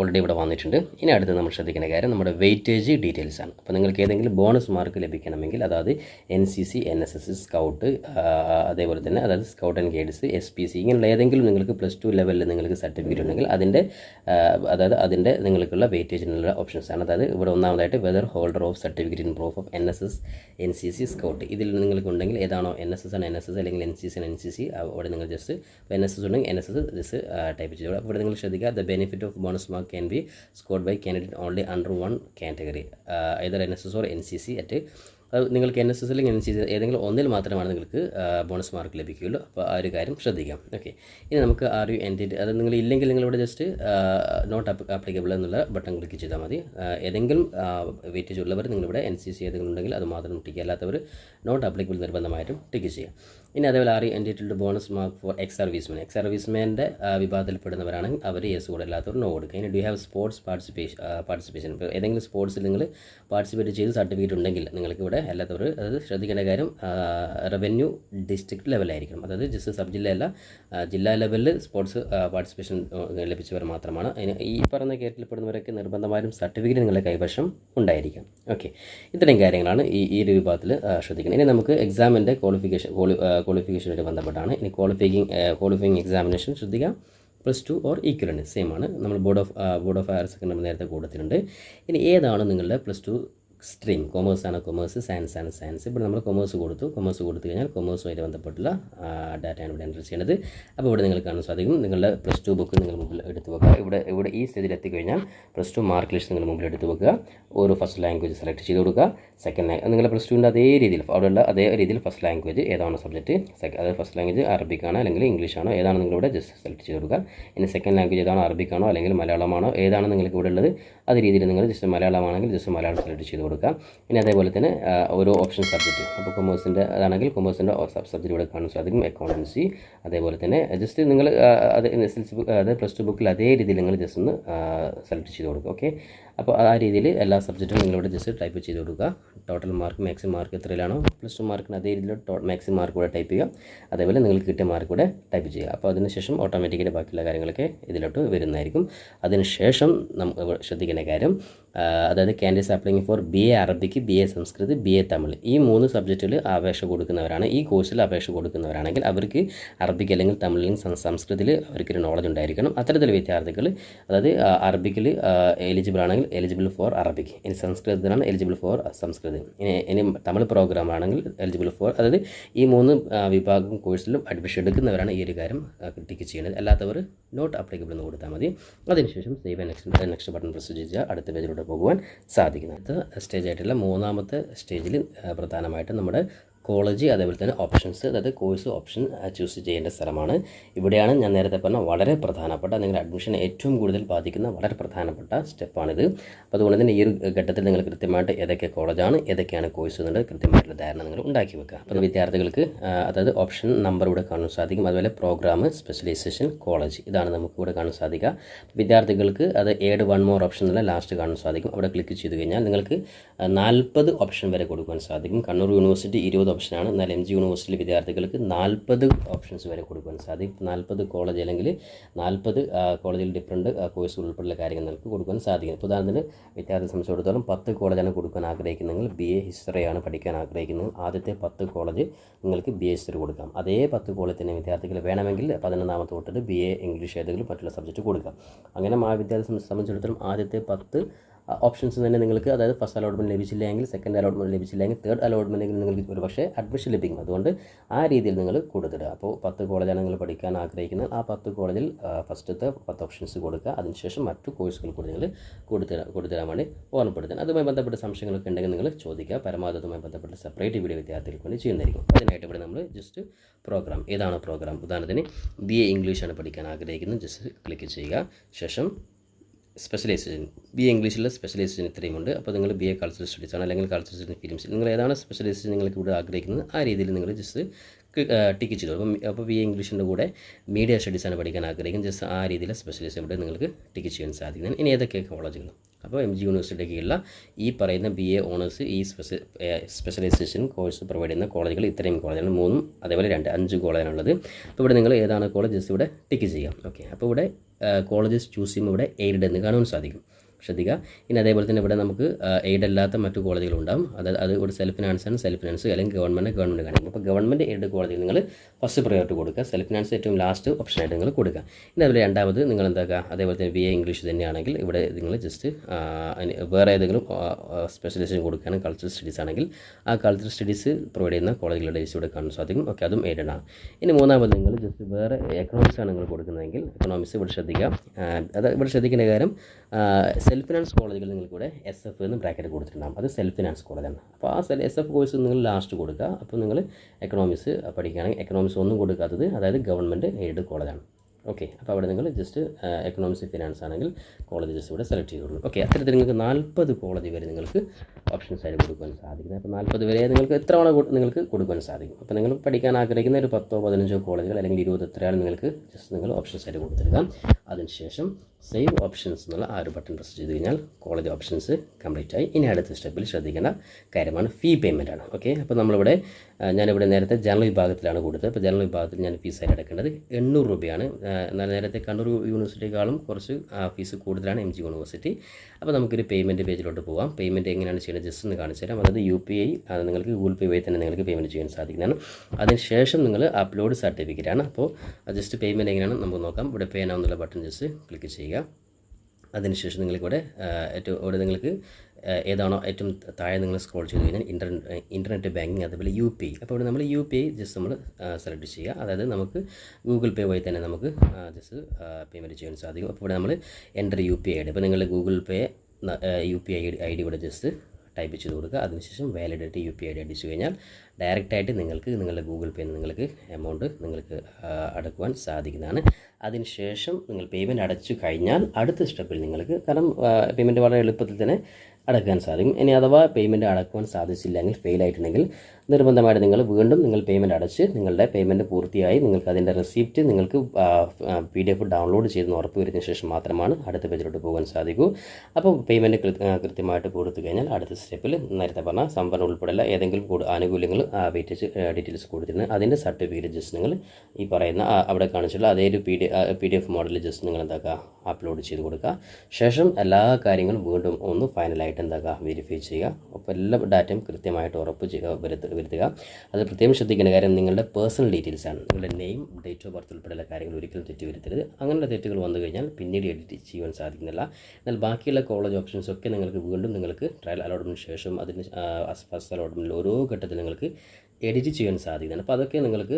ഓൾറെഡി ഇവിടെ വന്നിട്ടുണ്ട്. ഇനി അടുത്ത് നമ്മൾ ശ്രദ്ധിക്കേണ്ട കാര്യം നമ്മുടെ വെയിറ്റേജ് ഡീറ്റെയിൽസ് ആണ്. അപ്പോൾ നിങ്ങൾക്ക് ഏതെങ്കിലും ബോണസ് മാർക്ക് ലഭിക്കണമെങ്കിൽ അതായത് N C C N S S scout അതേപോലെ തന്നെ അതായത് scout and guides S P C ഇങ്ങനെയുള്ള ഏതെങ്കിലും നിങ്ങൾക്ക് പ്ലസ് ടു ലെവലിൽ നിങ്ങൾക്ക് സർട്ടിഫിക്കറ്റ് ഉണ്ടെങ്കിൽ അതിന്റെ അതായത് അതിന്റെ നിങ്ങൾക്കുള്ള വെയിറ്റേജിനുള്ള ഓപ്ഷൻസ് ആണ്. അതായത് ഇവിടെ ഒന്നാമതായിട്ട് whether holder of certificate in proof of N S S N C C scout ഇതിൽ നിങ്ങൾക്ക് ഉണ്ടെങ്കിൽ ഏതാണോ എൻ എസ് എസ് ആണ് എൻ എസ് എസ് അല്ലെങ്കിൽ N C C N C C അവിടെ നിങ്ങൾ ജസ്റ്റ് എൻ എസ് എസ് ഉണ്ടെങ്കിൽ N S S just type ചെയ്തോളൂ. അപ്പോൾ ഇവിടെ നിങ്ങൾ ശ്രദ്ധിക്കുക the benefit of bonus mark can be scored by candidate only under one category either N S S or N C C at അത് നിങ്ങൾക്ക് N S S അല്ലെങ്കിൽ N C C ഏതെങ്കിലും ഒന്നിൽ മാത്രമാണ് നിങ്ങൾക്ക് ബോണസ് മാർക്ക് ലഭിക്കുകയുള്ളൂ. അപ്പോൾ ആ ഒരു കാര്യം ശ്രദ്ധിക്കാം. ഓക്കെ ഇനി നമുക്ക് ആർ യു എന്റിറ്റി അത് നിങ്ങൾ ഇല്ലെങ്കിൽ നിങ്ങളിവിടെ ജസ്റ്റ് നോട്ട് ആപ്ലിക്കബിൾ എന്നുള്ള ബട്ടൺ ക്ലിക്ക് ചെയ്താൽ മതി. ഏതെങ്കിലും വെയിറ്റേജ് ഉള്ളവർ നിങ്ങളിവിടെ എൻ സി സി ഏതെങ്കിലും ഉണ്ടെങ്കിൽ അത് മാത്രം ടിക്ക് അല്ലാത്തവർ നോട്ട് ആപ്ലിക്കബിൾ നിർബന്ധമായിട്ടും ടിക്ക് ചെയ്യാം. ഇനി അതേപോലെ are entitled bonus mark for ex serviceman ex സർവീസ്മാന്റെ വിഭാഗത്തിൽപ്പെടുന്നവരാണെങ്കിൽ അവർ യെസ് കൂടെ അല്ലാത്തവർ നോ കൊടുക്കുക. ഇനി do have sports participation participation ഇപ്പോൾ ഏതെങ്കിലും സ്പോർട്സിൽ നിങ്ങൾ പാർട്ടിസിപ്പേറ്റ് ചെയ്ത് സർട്ടിഫിക്കറ്റ് ഉണ്ടെങ്കിൽ നിങ്ങൾക്ക് ഇവിടെ അല്ലാത്തവർ അത് ശ്രദ്ധിക്കേണ്ട കാര്യം റവന്യൂ ഡിസ്ട്രിക്ട് ലെവലായിരിക്കണം അതായത് ജസ്റ്റ് സബ് ജില്ലയല്ല ജില്ലാ ലെവലിൽ സ്പോർട്സ് പാർട്ടിസിപ്പേഷൻ ലഭിച്ചവർ മാത്രമാണ്. അതിന് ഈ പറഞ്ഞ കേരളത്തിൽപ്പെടുന്നവരൊക്കെ നിർബന്ധമായും സർട്ടിഫിക്കറ്റ് നിങ്ങളുടെ കൈവശം ഉണ്ടായിരിക്കാം ഓക്കെ ഇത്രയും കാര്യങ്ങളാണ് ഈ ഈ ഒരു വിഭാഗത്തിൽ ശ്രദ്ധിക്കുന്നത് ഇനി നമുക്ക് എക്സാമിന്റെ ക്വാളിഫിക്കേഷൻ ക്വാളിഫിക്കേഷനായിട്ട് ബന്ധപ്പെട്ടാണ്. ഇനി ക്വാളിഫയിങ് ക്വാളിഫയിങ് എക്സാമിനേഷൻ ശ്രദ്ധിക്കാം. Plus two or equivalent same ആണ്. നമ്മൾ board of board of higher secondary നേരത്തെ കൊടുത്തിട്ടുണ്ട് ഇനി ഏതാണ് നിങ്ങളുടെ പ്ലസ് ടു സ്ട്രീം കൊമേഴ്സ് ആണ് കൊമേഴ്സ് സയൻസ് ആണ് സയൻസ് ഇപ്പോൾ നമ്മൾ കൊമേഴ്സ് കൊടുത്തു. കൊമേഴ്സ് കൊടുത്തു കഴിഞ്ഞാൽ കൊമേഴ്സുമായിട്ട് ബന്ധപ്പെട്ടുള്ള ഡാറ്റയാണ് ഇവിടെ എൻട്രി ചെയ്യുന്നത് അപ്പോൾ ഇവിടെ നിങ്ങൾ കാണാൻ സാധിക്കും. നിങ്ങളുടെ പ്ലസ് ടു ബുക്ക് നിങ്ങൾ മുമ്പിൽ എടുത്ത് വെക്കുക. ഇവിടെ ഇവിടെ ഈ സ്റ്റേജിൽ എത്തിക്കഴിഞ്ഞാൽ പ്ലസ് ടു മാർക്ക് ലിസ്റ്റ് നിങ്ങൾ മുമ്പിൽ എടുത്ത് വെക്കുക. ഒരു ഫസ്റ്റ് ലാംഗ്വേജ് സെലക്ട് ചെയ്ത് കൊടുക്കുക. സെക്കൻഡ് ലാംഗ്വേജ് നിങ്ങളുടെ പ്ലസ് ടുവിന്റെ അതേ രീതിയിൽ അവിടെയുള്ള അതേ രീതിയിൽ ഫസ്റ്റ് ലാംഗ്വേജ് ഏതാണ് സബ്ജക്റ്റ് അതായത് ഫസ്റ്റ് ലാംഗ്വേജ് അറബിക് ആണോ അല്ലെങ്കിൽ ഇംഗ്ലീഷ് ആണോ? ഏതാണ് നിങ്ങളിവിടെ ജസ്റ്റ് സെലക്ട് ചെയ്ത് കൊടുക്കുക. ഇനി സെക്കൻഡ് ലാംഗ്വേജ് ഏതാണോ അറബിക് ആണോ അല്ലെങ്കിൽ മലയാളമാണോ? ഏതാണ് നിങ്ങൾക്ക് ഇവിടെ ഉള്ളത്? അത് രീതിയിൽ നിങ്ങൾ ജസ്റ്റ് മലയാളമാണെങ്കിൽ ജസ്റ്റ് മലയാളം സെലക്ട് ചെയ്ത് കൊടുക്കുക. ഇനി അതേപോലെ തന്നെ ഓരോ ഓപ്ഷൻ സബ്ജക്റ്റ് അപ്പോൾ കൊമേഴ്സിന്റെ അതാണെങ്കിൽ കൊമേഴ്സിന്റെ സബ് സബ്ജക്റ്റ് ഇവിടെ കാണാൻ സാധിക്കും അക്കൗണ്ടൻസി അതേപോലെ തന്നെ ജസ്റ്റ് നിങ്ങൾ അത് എസ് എൽ സി അതായത് പ്ലസ് ടു ബുക്കിൽ അതേ രീതിയിൽ നിങ്ങൾ ജസ്റ്റ് ഒന്ന് സെലക്ട് ചെയ്ത് കൊടുക്കുക ഓക്കെ അപ്പോൾ ആ രീതിയിൽ എല്ലാ സബ്ജക്റ്റും നിങ്ങളിവിടെ ജസ്റ്റ് ടൈപ്പ് ചെയ്ത് കൊടുക്കുക. ടോട്ടൽ മാർക്ക് മാക്സിമം മാർക്ക് എത്രയിലാണോ പ്ലസ് ടു മാർക്കിന് അതേ രീതിയിൽ മാക്സിമം മാർക്ക് കൂടെ ടൈപ്പ് ചെയ്യുക. അതേപോലെ നിങ്ങൾക്ക് കിട്ടിയ മാർക്ക് കൂടെ ടൈപ്പ് ചെയ്യുക. അപ്പോൾ അതിനുശേഷം ഓട്ടോമാറ്റിക്കലി ബാക്കിയുള്ള കാര്യങ്ങളൊക്കെ ഇതിലോട്ട് വരുന്നതായിരിക്കും. അതിനുശേഷം നമുക്ക് ശ്രദ്ധിക്കേണ്ട കാര്യം അതായത് candidates applying for B A Arabic B A Sanskrit B A Tamil. ഈ മൂന്ന് സബ്ജക്റ്റിൽ അപേക്ഷ കൊടുക്കുന്നവരാണ്. ഈ കോഴ്സിൽ അപേക്ഷ കൊടുക്കുന്നവരാണെങ്കിൽ അവർക്ക് അറബിക്ക് അല്ലെങ്കിൽ തമിഴ് അല്ലെങ്കിൽ സംസ്കൃതത്തിൽ അവർക്കൊരു നോളജ് ഉണ്ടായിരിക്കണം. അത്തരത്തിൽ വിദ്യാർത്ഥികൾ അതായത് അറബിക്കിൽ എലിജിബിൾ ആണെങ്കിൽ എലിജിബിൾ ഫോർ അറബിക്ക് ഇനി സംസ്കൃതത്തിനാണ് എലിജിബിൾ ഫോർ സംസ്കൃതം. ഇനി ഇനി തമിഴ് പ്രോഗ്രാം ആണെങ്കിൽ എലിജിബിൾ ഫോർ അതായത് ഈ മൂന്ന് വിഭാഗം കോഴ്സിലും അഡ്മിഷൻ എടുക്കുന്നവരാണ് ഈ ഒരു കാര്യം ടിക്ക് ചെയ്യുന്നത്. അല്ലാത്തവർ നോട്ട് അപ്ലിക്കബിൾ എന്ന് കൊടുത്താൽ മതി. അതിനുശേഷം save next next button press ചെയ്യുക. അടുത്ത പേജിലൂടെ പോകുവാൻ സാധിക്കുന്നത് അടുത്ത സ്റ്റേജ് ആയിട്ടുള്ള മൂന്നാമത്തെ സ്റ്റേജിൽ പ്രധാനമായിട്ടും നമ്മുടെ കോളേജ് അതേപോലെ തന്നെ ഓപ്ഷൻസ് അതായത് കോഴ്സ് ഓപ്ഷൻ ചൂസ് ചെയ്യേണ്ട സ്ഥലമാണ്. ഇവിടെയാണ് ഞാൻ നേരത്തെ പറഞ്ഞ വളരെ പ്രധാനപ്പെട്ട നിങ്ങളുടെ അഡ്മിഷൻ ഏറ്റവും കൂടുതൽ ബാധിക്കുന്ന വളരെ പ്രധാനപ്പെട്ട സ്റ്റെപ്പാണിത്. അപ്പോൾ അതുകൊണ്ട് തന്നെ ഈ ഒരു ഘട്ടത്തിൽ നിങ്ങൾ കൃത്യമായിട്ട് ഏതൊക്കെ കോളേജാണ് ഏതൊക്കെയാണ് കോഴ്സ് എന്നുള്ളത് കൃത്യമായിട്ടുള്ള ധാരണ നിങ്ങൾ ഉണ്ടാക്കി വെക്കുക. അപ്പോൾ വിദ്യാർത്ഥികൾക്ക് അതായത് ഓപ്ഷൻ നമ്പർ ഇവിടെ കാണാൻ സാധിക്കും. അതുപോലെ പ്രോഗ്രാം സ്പെഷ്യലൈസേഷൻ കോളേജ് ഇതാണ് നമുക്ക് ഇവിടെ കാണാൻ സാധിക്കുക. വിദ്യാർത്ഥികൾക്ക് അത് ഏഡ് വൺ മോർ ഓപ്ഷൻ എന്നുള്ള ലാസ്റ്റ് കാണാൻ സാധിക്കും. അവിടെ ക്ലിക്ക് ചെയ്ത് കഴിഞ്ഞാൽ നിങ്ങൾക്ക് നാൽപ്പത് ഓപ്ഷൻ വരെ കൊടുക്കാൻ സാധിക്കും. കണ്ണൂർ യൂണിവേഴ്സിറ്റി ഇരുപത് ഓപ്ഷനാണ് എന്നാൽ എം ജി യൂണിവേഴ്സിറ്റിയിലെ വിദ്യാർത്ഥികൾക്ക് നാൽപ്പത് ഓപ്ഷൻസ് വരെ കൊടുക്കാൻ സാധിക്കും. നാൽപ്പത് കോളേജ് അല്ലെങ്കിൽ നാൽപ്പത് കോളേജിൽ ഡിഫറെന്റ് കോഴ്സുകൾ ഉൾപ്പെടെയുള്ള കാര്യങ്ങൾ നിങ്ങൾക്ക് കൊടുക്കാൻ സാധിക്കും. ഇപ്പോൾ ഉദാഹരണത്തിന് വിദ്യാർത്ഥി സംബന്ധിച്ചിടത്തോളം പത്ത് കോളേജാണ് കൊടുക്കാൻ ആഗ്രഹിക്കുന്നതെങ്കിൽ ബി എ ഹിസ്റ്ററിയാണ് പഠിക്കാൻ ആഗ്രഹിക്കുന്നത്. ആദ്യത്തെ പത്ത് കോളേജ് നിങ്ങൾക്ക് ബി എ ഹിസ്റ്ററി കൊടുക്കാം. അതേ പത്ത് കോളേജ് തന്നെ വിദ്യാർത്ഥികൾ വേണമെങ്കിൽ പതിനൊന്നാമത്തെ തൊട്ടിട്ട് ബി എ ഇംഗ്ലീഷ് ഏതെങ്കിലും മറ്റുള്ള സബ്ജക്റ്റ് കൊടുക്കാം. അങ്ങനെ ആ വിദ്യാർത്ഥി സംബന്ധിച്ചിടത്തോളം ആദ്യത്തെ പത്ത് ഓപ്ഷൻസ് തന്നെ നിങ്ങൾക്ക് അതായത് ഫസ്റ്റ് അലോട്ട്മെന്റ് ലഭിച്ചില്ലെങ്കിൽ സെക്കൻഡ് അലോട്ട്മെന്റ് ലഭിച്ചില്ലെങ്കിൽ തേർഡ് അലോട്ട്മെന്റിൽ നിങ്ങൾക്ക് ഒരു പക്ഷേ അഡ്മിഷൻ ലഭിക്കും അതുകൊണ്ട് ആ രീതിയിൽ നിങ്ങൾ കൊടുത്തിടുക അപ്പോൾ പത്ത് കോളേജാണ് നിങ്ങൾ പഠിക്കാൻ ആഗ്രഹിക്കുന്നത്. ആ പത്ത് കോളേജിൽ ഫസ്റ്റത്തെ പത്ത് ഓപ്ഷൻസ് കൊടുക്കുക. അതിനുശേഷം മറ്റു കോഴ്സുകൾ കൂടി നിങ്ങൾ കൊടുത്തിടാൻ കൊടുത്തിടാൻ വേണ്ടി ഓർമ്മപ്പെടുത്തുക അതുമായി ബന്ധപ്പെട്ട സംശയങ്ങളൊക്കെ ഉണ്ടെങ്കിൽ നിങ്ങൾ ചോദിക്കുക. പരമാവധി അതുമായി ബന്ധപ്പെട്ട സെപ്പറേറ്റ് വീഡിയോ വിദ്യാർത്ഥികൾക്ക് വേണ്ടി ചെയ്യുന്നതായിരിക്കും. അതിനായിട്ട് ഇവിടെ നമ്മൾ ജസ്റ്റ് പ്രോഗ്രാം ഏതാണ് പ്രോഗ്രാം ഉദാഹരണത്തിന് ബി എ ഇംഗ്ലീഷാണ് പഠിക്കാൻ ആഗ്രഹിക്കുന്നത്. ജസ്റ്റ് ക്ലിക്ക് ചെയ്യുക. ശേഷം സ്പെഷ്യലൈസേഷൻ ബി എ ഇംഗ്ലീഷിലെ സ്പെഷ്യലൈസേഷൻ ഇത്രയും ഉണ്ട്. അപ്പോൾ നിങ്ങൾ ബി എ കൾച്ചറൽ സ്റ്റഡീസ് ആണ് അല്ലെങ്കിൽ കൾച്ചറൽ സ്റ്റഡീസ് ഫിലിംസ് നിങ്ങൾ ഏതാണ് സ്പെഷ്യലൈസേഷൻ നിങ്ങൾക്ക് ഇവിടെ ആഗ്രഹിക്കുന്നത്? ആ രീതിയിൽ നിങ്ങൾ ജസ്റ്റ് ടിക്ക് ചെയ്തു. അപ്പം അപ്പോൾ ബി എ ഇംഗ്ലീഷിന്റെ കൂടെ മീഡിയ സ്റ്റഡീസാണ് പഠിക്കാൻ ആഗ്രഹിക്കുന്നത്. ജസ്റ്റ് ആ രീതിയിൽ സ്പെഷ്യലൈസേഷൻ ഇവിടെ നിങ്ങൾക്ക് ടിക്ക് ചെയ്യാൻ സാധിക്കുന്നത് ഇനി ഏതൊക്കെ കോളേജുകൾ അപ്പോൾ എം ജി യൂണിവേഴ്സിറ്റിയുടെ കീഴിലുള്ള ഈ പറയുന്ന ബി എ ഓണേഴ്സ് ഈ സ്പെഷ്യ സ്പെഷ്യലൈസേഷൻ കോഴ്സ് പ്രൊവൈഡ് ചെയ്യുന്ന കോളേജുകൾ ഇത്രയും കോളേജാണ് മൂന്നും അതേപോലെ രണ്ട് അഞ്ച് കോളേജാണുള്ളത് അപ്പോൾ ഇവിടെ നിങ്ങൾ ഏതാണ് കോളേജ് ജസ്റ്റ് ഇവിടെ ടിക്ക് ചെയ്യാം ഓക്കെ അപ്പോൾ ഇവിടെ കോളേജസ് ചൂസ് ചെയ്യുമ്പോൾ ഇവിടെ എയ്ഡ് എന്ന് കാണുവാൻ സാധിക്കും. ശ്രദ്ധിക്കുക. ഇനി അതേപോലെ തന്നെ ഇവിടെ നമുക്ക് എയ്ഡ് അല്ലാത്ത മറ്റു കോളേജുകളുണ്ടാകും അതായത് അത് ഇവിടെ സെൽഫ് ഫിനാൻസ് ആണ്. സെൽഫ് ഫിനാൻസ് അല്ലെങ്കിൽ ഗവൺമെന്റ് ഗവൺമെന്റ് കാണിക്കും. അപ്പോൾ ഗവൺമെന്റ് എയ്ഡ് കോളേജിൽ നിങ്ങൾ ഫസ്റ്റ് പ്രയോറിറ്റി കൊടുക്കുക. സെൽഫ് ഫിനാൻസ് ഏറ്റവും ലാസ്റ്റ് ഓപ്ഷനായിട്ട് നിങ്ങൾ കൊടുക്കുക. ഇനി അതുപോലെ രണ്ടാമത് നിങ്ങൾ എന്താക്കുക? അതേപോലെ തന്നെ ബി എ ഇംഗ്ലീഷ് തന്നെയാണെങ്കിൽ ഇവിടെ നിങ്ങൾ ജസ്റ്റ് വേറെ ഏതെങ്കിലും സ്പെഷ്യലൈസേഷൻ കൊടുക്കുകയാണ് കൾച്ചറൽ സ്റ്റഡീസ് ആണെങ്കിൽ ആ കൾച്ചറൽ സ്റ്റഡീസ് പ്രൊവൈഡ് ചെയ്യുന്ന കോളേജുകളുടെ ലിസ്റ്റ് ഇവിടെ കാണാൻ സാധിക്കും. ഓക്കെ അതും എയ്ഡ് ആണ്. ഇനി മൂന്നാമത് നിങ്ങൾ ജസ്റ്റ് വേറെ എക്കണോമിക്സ് ആണ് നിങ്ങൾ കൊടുക്കുന്നതെങ്കിൽ എക്കണോമിക്സ് ഇവിടെ ശ്രദ്ധിക്കുക. അത് ഇവിടെ ശ്രദ്ധിക്കേണ്ട കാര്യം സെൽഫ് ഫിനാൻസ് കോളേജുകൾ കൂടെ എസ് എഫ് എന്ന് ബ്രാക്കറ്റ് കൊടുത്തിട്ടുണ്ടാകും അത് സെൽഫ് ഫിനാൻസ് കോളേജാണ് അപ്പോൾ ആ സെൽ എസ് എഫ് കോഴ്സ് നിങ്ങൾ ലാസ്റ്റ് കൊടുക്കുക. അപ്പോൾ നിങ്ങൾ എക്കണോമിക്സ് പഠിക്കുകയാണെങ്കിൽ എക്കണോമിക്സ് ഒന്നും കൊടുക്കാത്തത് അതായത് ഗവൺമെന്റ് എയ്ഡ് കോളേജാണ് ഓക്കെ അപ്പോൾ അവിടെ നിങ്ങൾ ജസ്റ്റ് എക്കണോമിക്സ് ഫിനാൻസ് ആണെങ്കിൽ കോളേജ് ജസ്റ്റ് ഇവിടെ സെലക്ട് ചെയ്തോളൂ. ഓക്കെ അത്തരത്തിൽ നിങ്ങൾക്ക് നാൽപ്പത് കോളേജ് വരെ നിങ്ങൾക്ക് ഓപ്ഷൻസ് ആയിട്ട് കൊടുക്കാൻ സാധിക്കുന്നത് അപ്പോൾ നാൽപ്പത് വരെ നിങ്ങൾക്ക് എത്ര തവണ നിങ്ങൾക്ക് കൊടുക്കാൻ സാധിക്കും. അപ്പോൾ നിങ്ങൾ പഠിക്കാൻ ആഗ്രഹിക്കുന്ന ഒരു പത്തോ പതിനഞ്ചോ കോളേജുകൾ അല്ലെങ്കിൽ ഇരുപത് എത്രയാണ് നിങ്ങൾക്ക് ജസ്റ്റ് നിങ്ങൾ ഓപ്ഷൻസ് ആയിട്ട് കൊടുത്തിരിക്കാം അതിനുശേഷം സേവ് ഓപ്ഷൻസ് എന്നുള്ള ആ ഒരു ബട്ടൺ പ്രസ് ചെയ്ത് കഴിഞ്ഞാൽ കോളേജ് ഓപ്ഷൻസ് കംപ്ലീറ്റ് ആയി. ഇനി അടുത്ത സ്റ്റെപ്പിൽ ശ്രദ്ധിക്കേണ്ട കാര്യമാണ് ഫീ പേയ്മെന്റ് ആണ്. ഓക്കെ അപ്പോൾ നമ്മളിവിടെ ഞാനിവിടെ നേരത്തെ ജനറൽ വിഭാഗത്തിലാണ് കൊടുത്തത്. അപ്പോൾ ജനറൽ വിഭാഗത്തിൽ ഞാൻ ഫീസായിട്ട് അടക്കേണ്ടത് എണ്ണൂറ് രൂപയാണ്. എന്നാൽ നേരത്തെ കണ്ണൂർ യൂണിവേഴ്സിറ്റിക്കാളും കുറച്ച് ഫീസ് കൂടുതലാണ് എം ജി യൂണിവേഴ്സിറ്റി അപ്പോൾ നമുക്കൊരു പേയ്മെന്റ് പേജിലോട്ട് പോകാം പേയ്മെന്റ് എങ്ങനെയാണ് ചെയ്യുന്നത് ജസ്റ്റ് ഒന്ന് കാണിച്ചു തരാം. അതായത് യു പി ഐ നിങ്ങൾക്ക് ഗൂഗിൾ പേ വഴി തന്നെ നിങ്ങൾക്ക് പേയ്മെന്റ് ചെയ്യാൻ സാധിക്കുന്നതാണ്. അതിനുശേഷം നിങ്ങൾ അപ്ലോഡ് സർട്ടിഫിക്കറ്റ് ആണ്. അപ്പോൾ ജസ്റ്റ് പേയ്മെന്റ് എങ്ങനെയാണ് നമുക്ക് നോക്കാം. ഇവിടെ പേ എന്നുള്ള ബട്ടൺ ജസ്റ്റ് ക്ലിക്ക് ചെയ്യുക. അതിനുശേഷം നിങ്ങൾക്കിവിടെ ഏറ്റവും ഇവിടെ നിങ്ങൾക്ക് ഏതാണോ ഏറ്റവും താഴെ നിങ്ങൾ സ്ക്രോൾ ചെയ്ത് കഴിഞ്ഞാൽ ഇന്റർനെറ്റ് ഇന്റർനെറ്റ് ബാങ്കിങ് അതുപോലെ യു പി അപ്പോൾ ഇവിടെ നമ്മൾ യു പി ഐ ജസ്റ്റ് നമ്മൾ സെലക്ട് ചെയ്യുക. അതായത് നമുക്ക് ഗൂഗിൾ പേ വഴി തന്നെ നമുക്ക് ജസ്റ്റ് പേയ്മെന്റ് ചെയ്യാൻ സാധിക്കും. അപ്പോൾ ഇവിടെ നമ്മൾ enter U P I I അപ്പോൾ നിങ്ങൾ Google Pay U P I I D just type ചെയ്ത് കൊടുക്കുക. അതിനുശേഷം validity U P I D അടിച്ചു കഴിഞ്ഞാൽ ഡയറക്റ്റായിട്ട് നിങ്ങൾക്ക് നിങ്ങളുടെ ഗൂഗിൾ പേയിൽ നിങ്ങൾക്ക് എമൗണ്ട് നിങ്ങൾക്ക് അടക്കുവാൻ സാധിക്കുന്നതാണ്. അതിനുശേഷം നിങ്ങൾ പേയ്മെന്റ് അടച്ചു കഴിഞ്ഞാൽ അടുത്ത സ്റ്റെപ്പിൽ നിങ്ങൾക്ക് കാരണം പേയ്മെന്റ് വളരെ എളുപ്പത്തിൽ തന്നെ അടക്കാൻ സാധിക്കും. ഇനി അഥവാ പേയ്മെന്റ് അടക്കുവാൻ സാധിച്ചില്ലെങ്കിൽ ഫെയിൽ ആയിട്ടുണ്ടെങ്കിൽ നിർബന്ധമായിട്ട് നിങ്ങൾ വീണ്ടും നിങ്ങൾ പേയ്മെന്റ് അടച്ച് നിങ്ങളുടെ പേയ്മെന്റ് പൂർത്തിയായി നിങ്ങൾക്ക് അതിന്റെ റെസിപ്റ്റ് നിങ്ങൾക്ക് പി ഡി എഫ് ഡൗൺലോഡ് ചെയ്ത് ഉറപ്പ് വരുന്നതിന് ശേഷം മാത്രമാണ് അടുത്ത പേജിലോട്ട് പോകാൻ സാധിക്കൂ. അപ്പോൾ പേയ്മെന്റ് കൃത്യമായിട്ട് കൊടുത്തു കഴിഞ്ഞാൽ അടുത്ത സ്റ്റെപ്പിൽ നേരത്തെ പറഞ്ഞ സംവരണം ഉൾപ്പെടെയുള്ള ഏതെങ്കിലും കൂടു ആനുകൂല്യങ്ങൾ വെയിറ്റേജ് ഡീറ്റെയിൽസ് കൊടുത്തിരുന്നത് അതിന്റെ സർട്ടിഫിക്കറ്റ് ജസ്റ്റ് നിങ്ങൾ ഈ പറയുന്ന അവിടെ കാണിച്ചുള്ള അതേ ഒരു P D P D F model just നിങ്ങൾ എന്താക്കുക അപ്ലോഡ് ചെയ്ത് കൊടുക്കുക. ശേഷം എല്ലാ കാര്യങ്ങളും വീണ്ടും ഒന്ന് ഫൈനലായിട്ട് എന്താക്കുക? വെരിഫൈ ചെയ്യുക. അപ്പോൾ എല്ലാ ഡാറ്റയും കൃത്യമായിട്ട് ഉറപ്പ് വരുത്തുക. അത് പ്രത്യേകം ശ്രദ്ധിക്കേണ്ട കാര്യം നിങ്ങളുടെ പേഴ്സണൽ ഡീറ്റെയിൽസ് ആണ്. നിങ്ങളുടെ നെയിം ഡേറ്റ് ഓഫ് ബർത്ത് ഉൾപ്പെടെയുള്ള കാര്യങ്ങൾ ഒരിക്കലും തെറ്റ് വരുത്തരുത് അങ്ങനെയുള്ള തെറ്റുകൾ വന്നു കഴിഞ്ഞാൽ പിന്നീട് എഡിറ്റ് ചെയ്യുവാൻ സാധിക്കുന്നില്ല. എന്നാൽ ബാക്കിയുള്ള കോളേജ് ഓപ്ഷൻസ് ഒക്കെ നിങ്ങൾക്ക് വീണ്ടും നിങ്ങൾക്ക് ട്രയൽ അലോട്ട്മെന്റ് ശേഷം അതിന് ഫസ്റ്റ് അലോട്ട്മെന്റിൽ ഓരോ ഘട്ടത്തിൽ നിങ്ങൾക്ക് എഡിറ്റ് ചെയ്യാൻ സാധിക്കുന്നതാണ് അപ്പോൾ അതൊക്കെ നിങ്ങൾക്ക്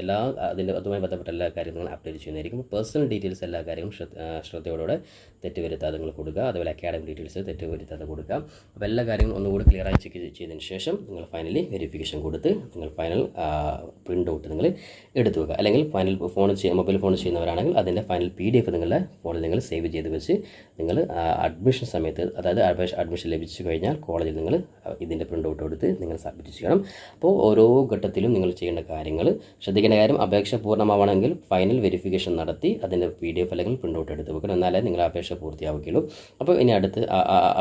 എല്ലാ അതിന്റെ അതുമായി ബന്ധപ്പെട്ട എല്ലാ കാര്യങ്ങളും നിങ്ങൾ അപ്ഡേറ്റ് ചെയ്യുന്നതായിരിക്കും. പേഴ്സണൽ ഡീറ്റെയിൽസ് എല്ലാ കാര്യവും ശ്രദ്ധയോടെ തെറ്റ് വരുത്താതെ നിങ്ങൾ കൊടുക്കുക. അതുപോലെ അക്കാഡമിക് ഡീറ്റെയിൽസ് തെറ്റ് വരുത്താതെ കൊടുക്കുക. അപ്പോൾ എല്ലാ കാര്യങ്ങളും ഒന്നുകൂടി ക്ലിയർ ആയി ചെക്ക് ചെയ്തതിന് ശേഷം നിങ്ങൾ ഫൈനലി വെരിഫിക്കേഷൻ കൊടുത്ത് നിങ്ങൾ ഫൈനൽ പ്രിന്റ് ഔട്ട് നിങ്ങൾ എടുത്തു വെക്കുക. അല്ലെങ്കിൽ ഫൈനൽ ഫോൺ ചെയ്യുക മൊബൈൽ ഫോൺ ചെയ്യുന്നവരാണെങ്കിൽ അതിന്റെ ഫൈനൽ പി ഡി എഫ് നിങ്ങളുടെ ഫോണിൽ നിങ്ങൾ സേവ് ചെയ്ത് വെച്ച് നിങ്ങൾ അഡ്മിഷൻ സമയത്ത് അതായത് അഡ്മിഷൻ ലഭിച്ചു കഴിഞ്ഞാൽ കോളേജിൽ നിങ്ങൾ ഇതിന്റെ പ്രിന്റ് ഔട്ട് എടുത്ത് നിങ്ങൾ സബ്മിറ്റ് ചെയ്യണം. അപ്പോൾ ഓരോ ഘട്ടത്തിലും നിങ്ങൾ ചെയ്യേണ്ട കാര്യങ്ങൾ ശ്രദ്ധിക്കേണ്ട കാര്യം അപേക്ഷ പൂർണമാവണമെങ്കിൽ ഫൈനൽ വെരിഫിക്കേഷൻ നടത്തി അതിന്റെ പി ഡി എഫ് അല്ലെങ്കിൽ പ്രിന്റ് ഔട്ട് എടുത്ത് വെക്കണം. എന്നാലേ നിങ്ങൾ അപേക്ഷ പൂർത്തിയാവുകയുള്ളൂ. അപ്പോൾ ഇനി അടുത്ത്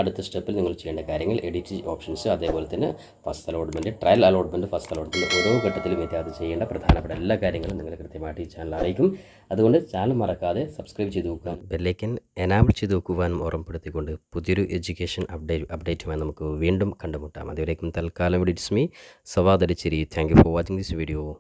അടുത്ത സ്റ്റെപ്പിൽ നിങ്ങൾ ചെയ്യേണ്ട കാര്യങ്ങൾ എഡിറ്റ് ഓപ്ഷൻസ് അതേപോലെ തന്നെ first allotment trial allotment first allotment ഓരോ ഘട്ടത്തിലും വ്യത്യാസം ചെയ്യേണ്ട പ്രധാനപ്പെട്ട എല്ലാ കാര്യങ്ങളും നിങ്ങൾ കൃത്യമായിട്ട് ഈ ചാനൽ അറിയിക്കും. അതുകൊണ്ട് ചാനൽ മറക്കാതെ സബ്സ്ക്രൈബ് ചെയ്ത് നോക്കുക. ബെല്ലേക്കൻ എനാബിൾ ചെയ്ത് നോക്കുവാനും ഓർമ്മപ്പെടുത്തിക്കൊണ്ട് പുതിയൊരു എഡ്യൂക്കേഷൻ അപ്ഡേറ്റ് അപ്ഡേറ്റുമായി നമുക്ക് വീണ്ടും കണ്ടുമുട്ടാം. അതുവരേക്കും തൽക്കാലം it's me Sawadari Chiri. Thank you for watching this video.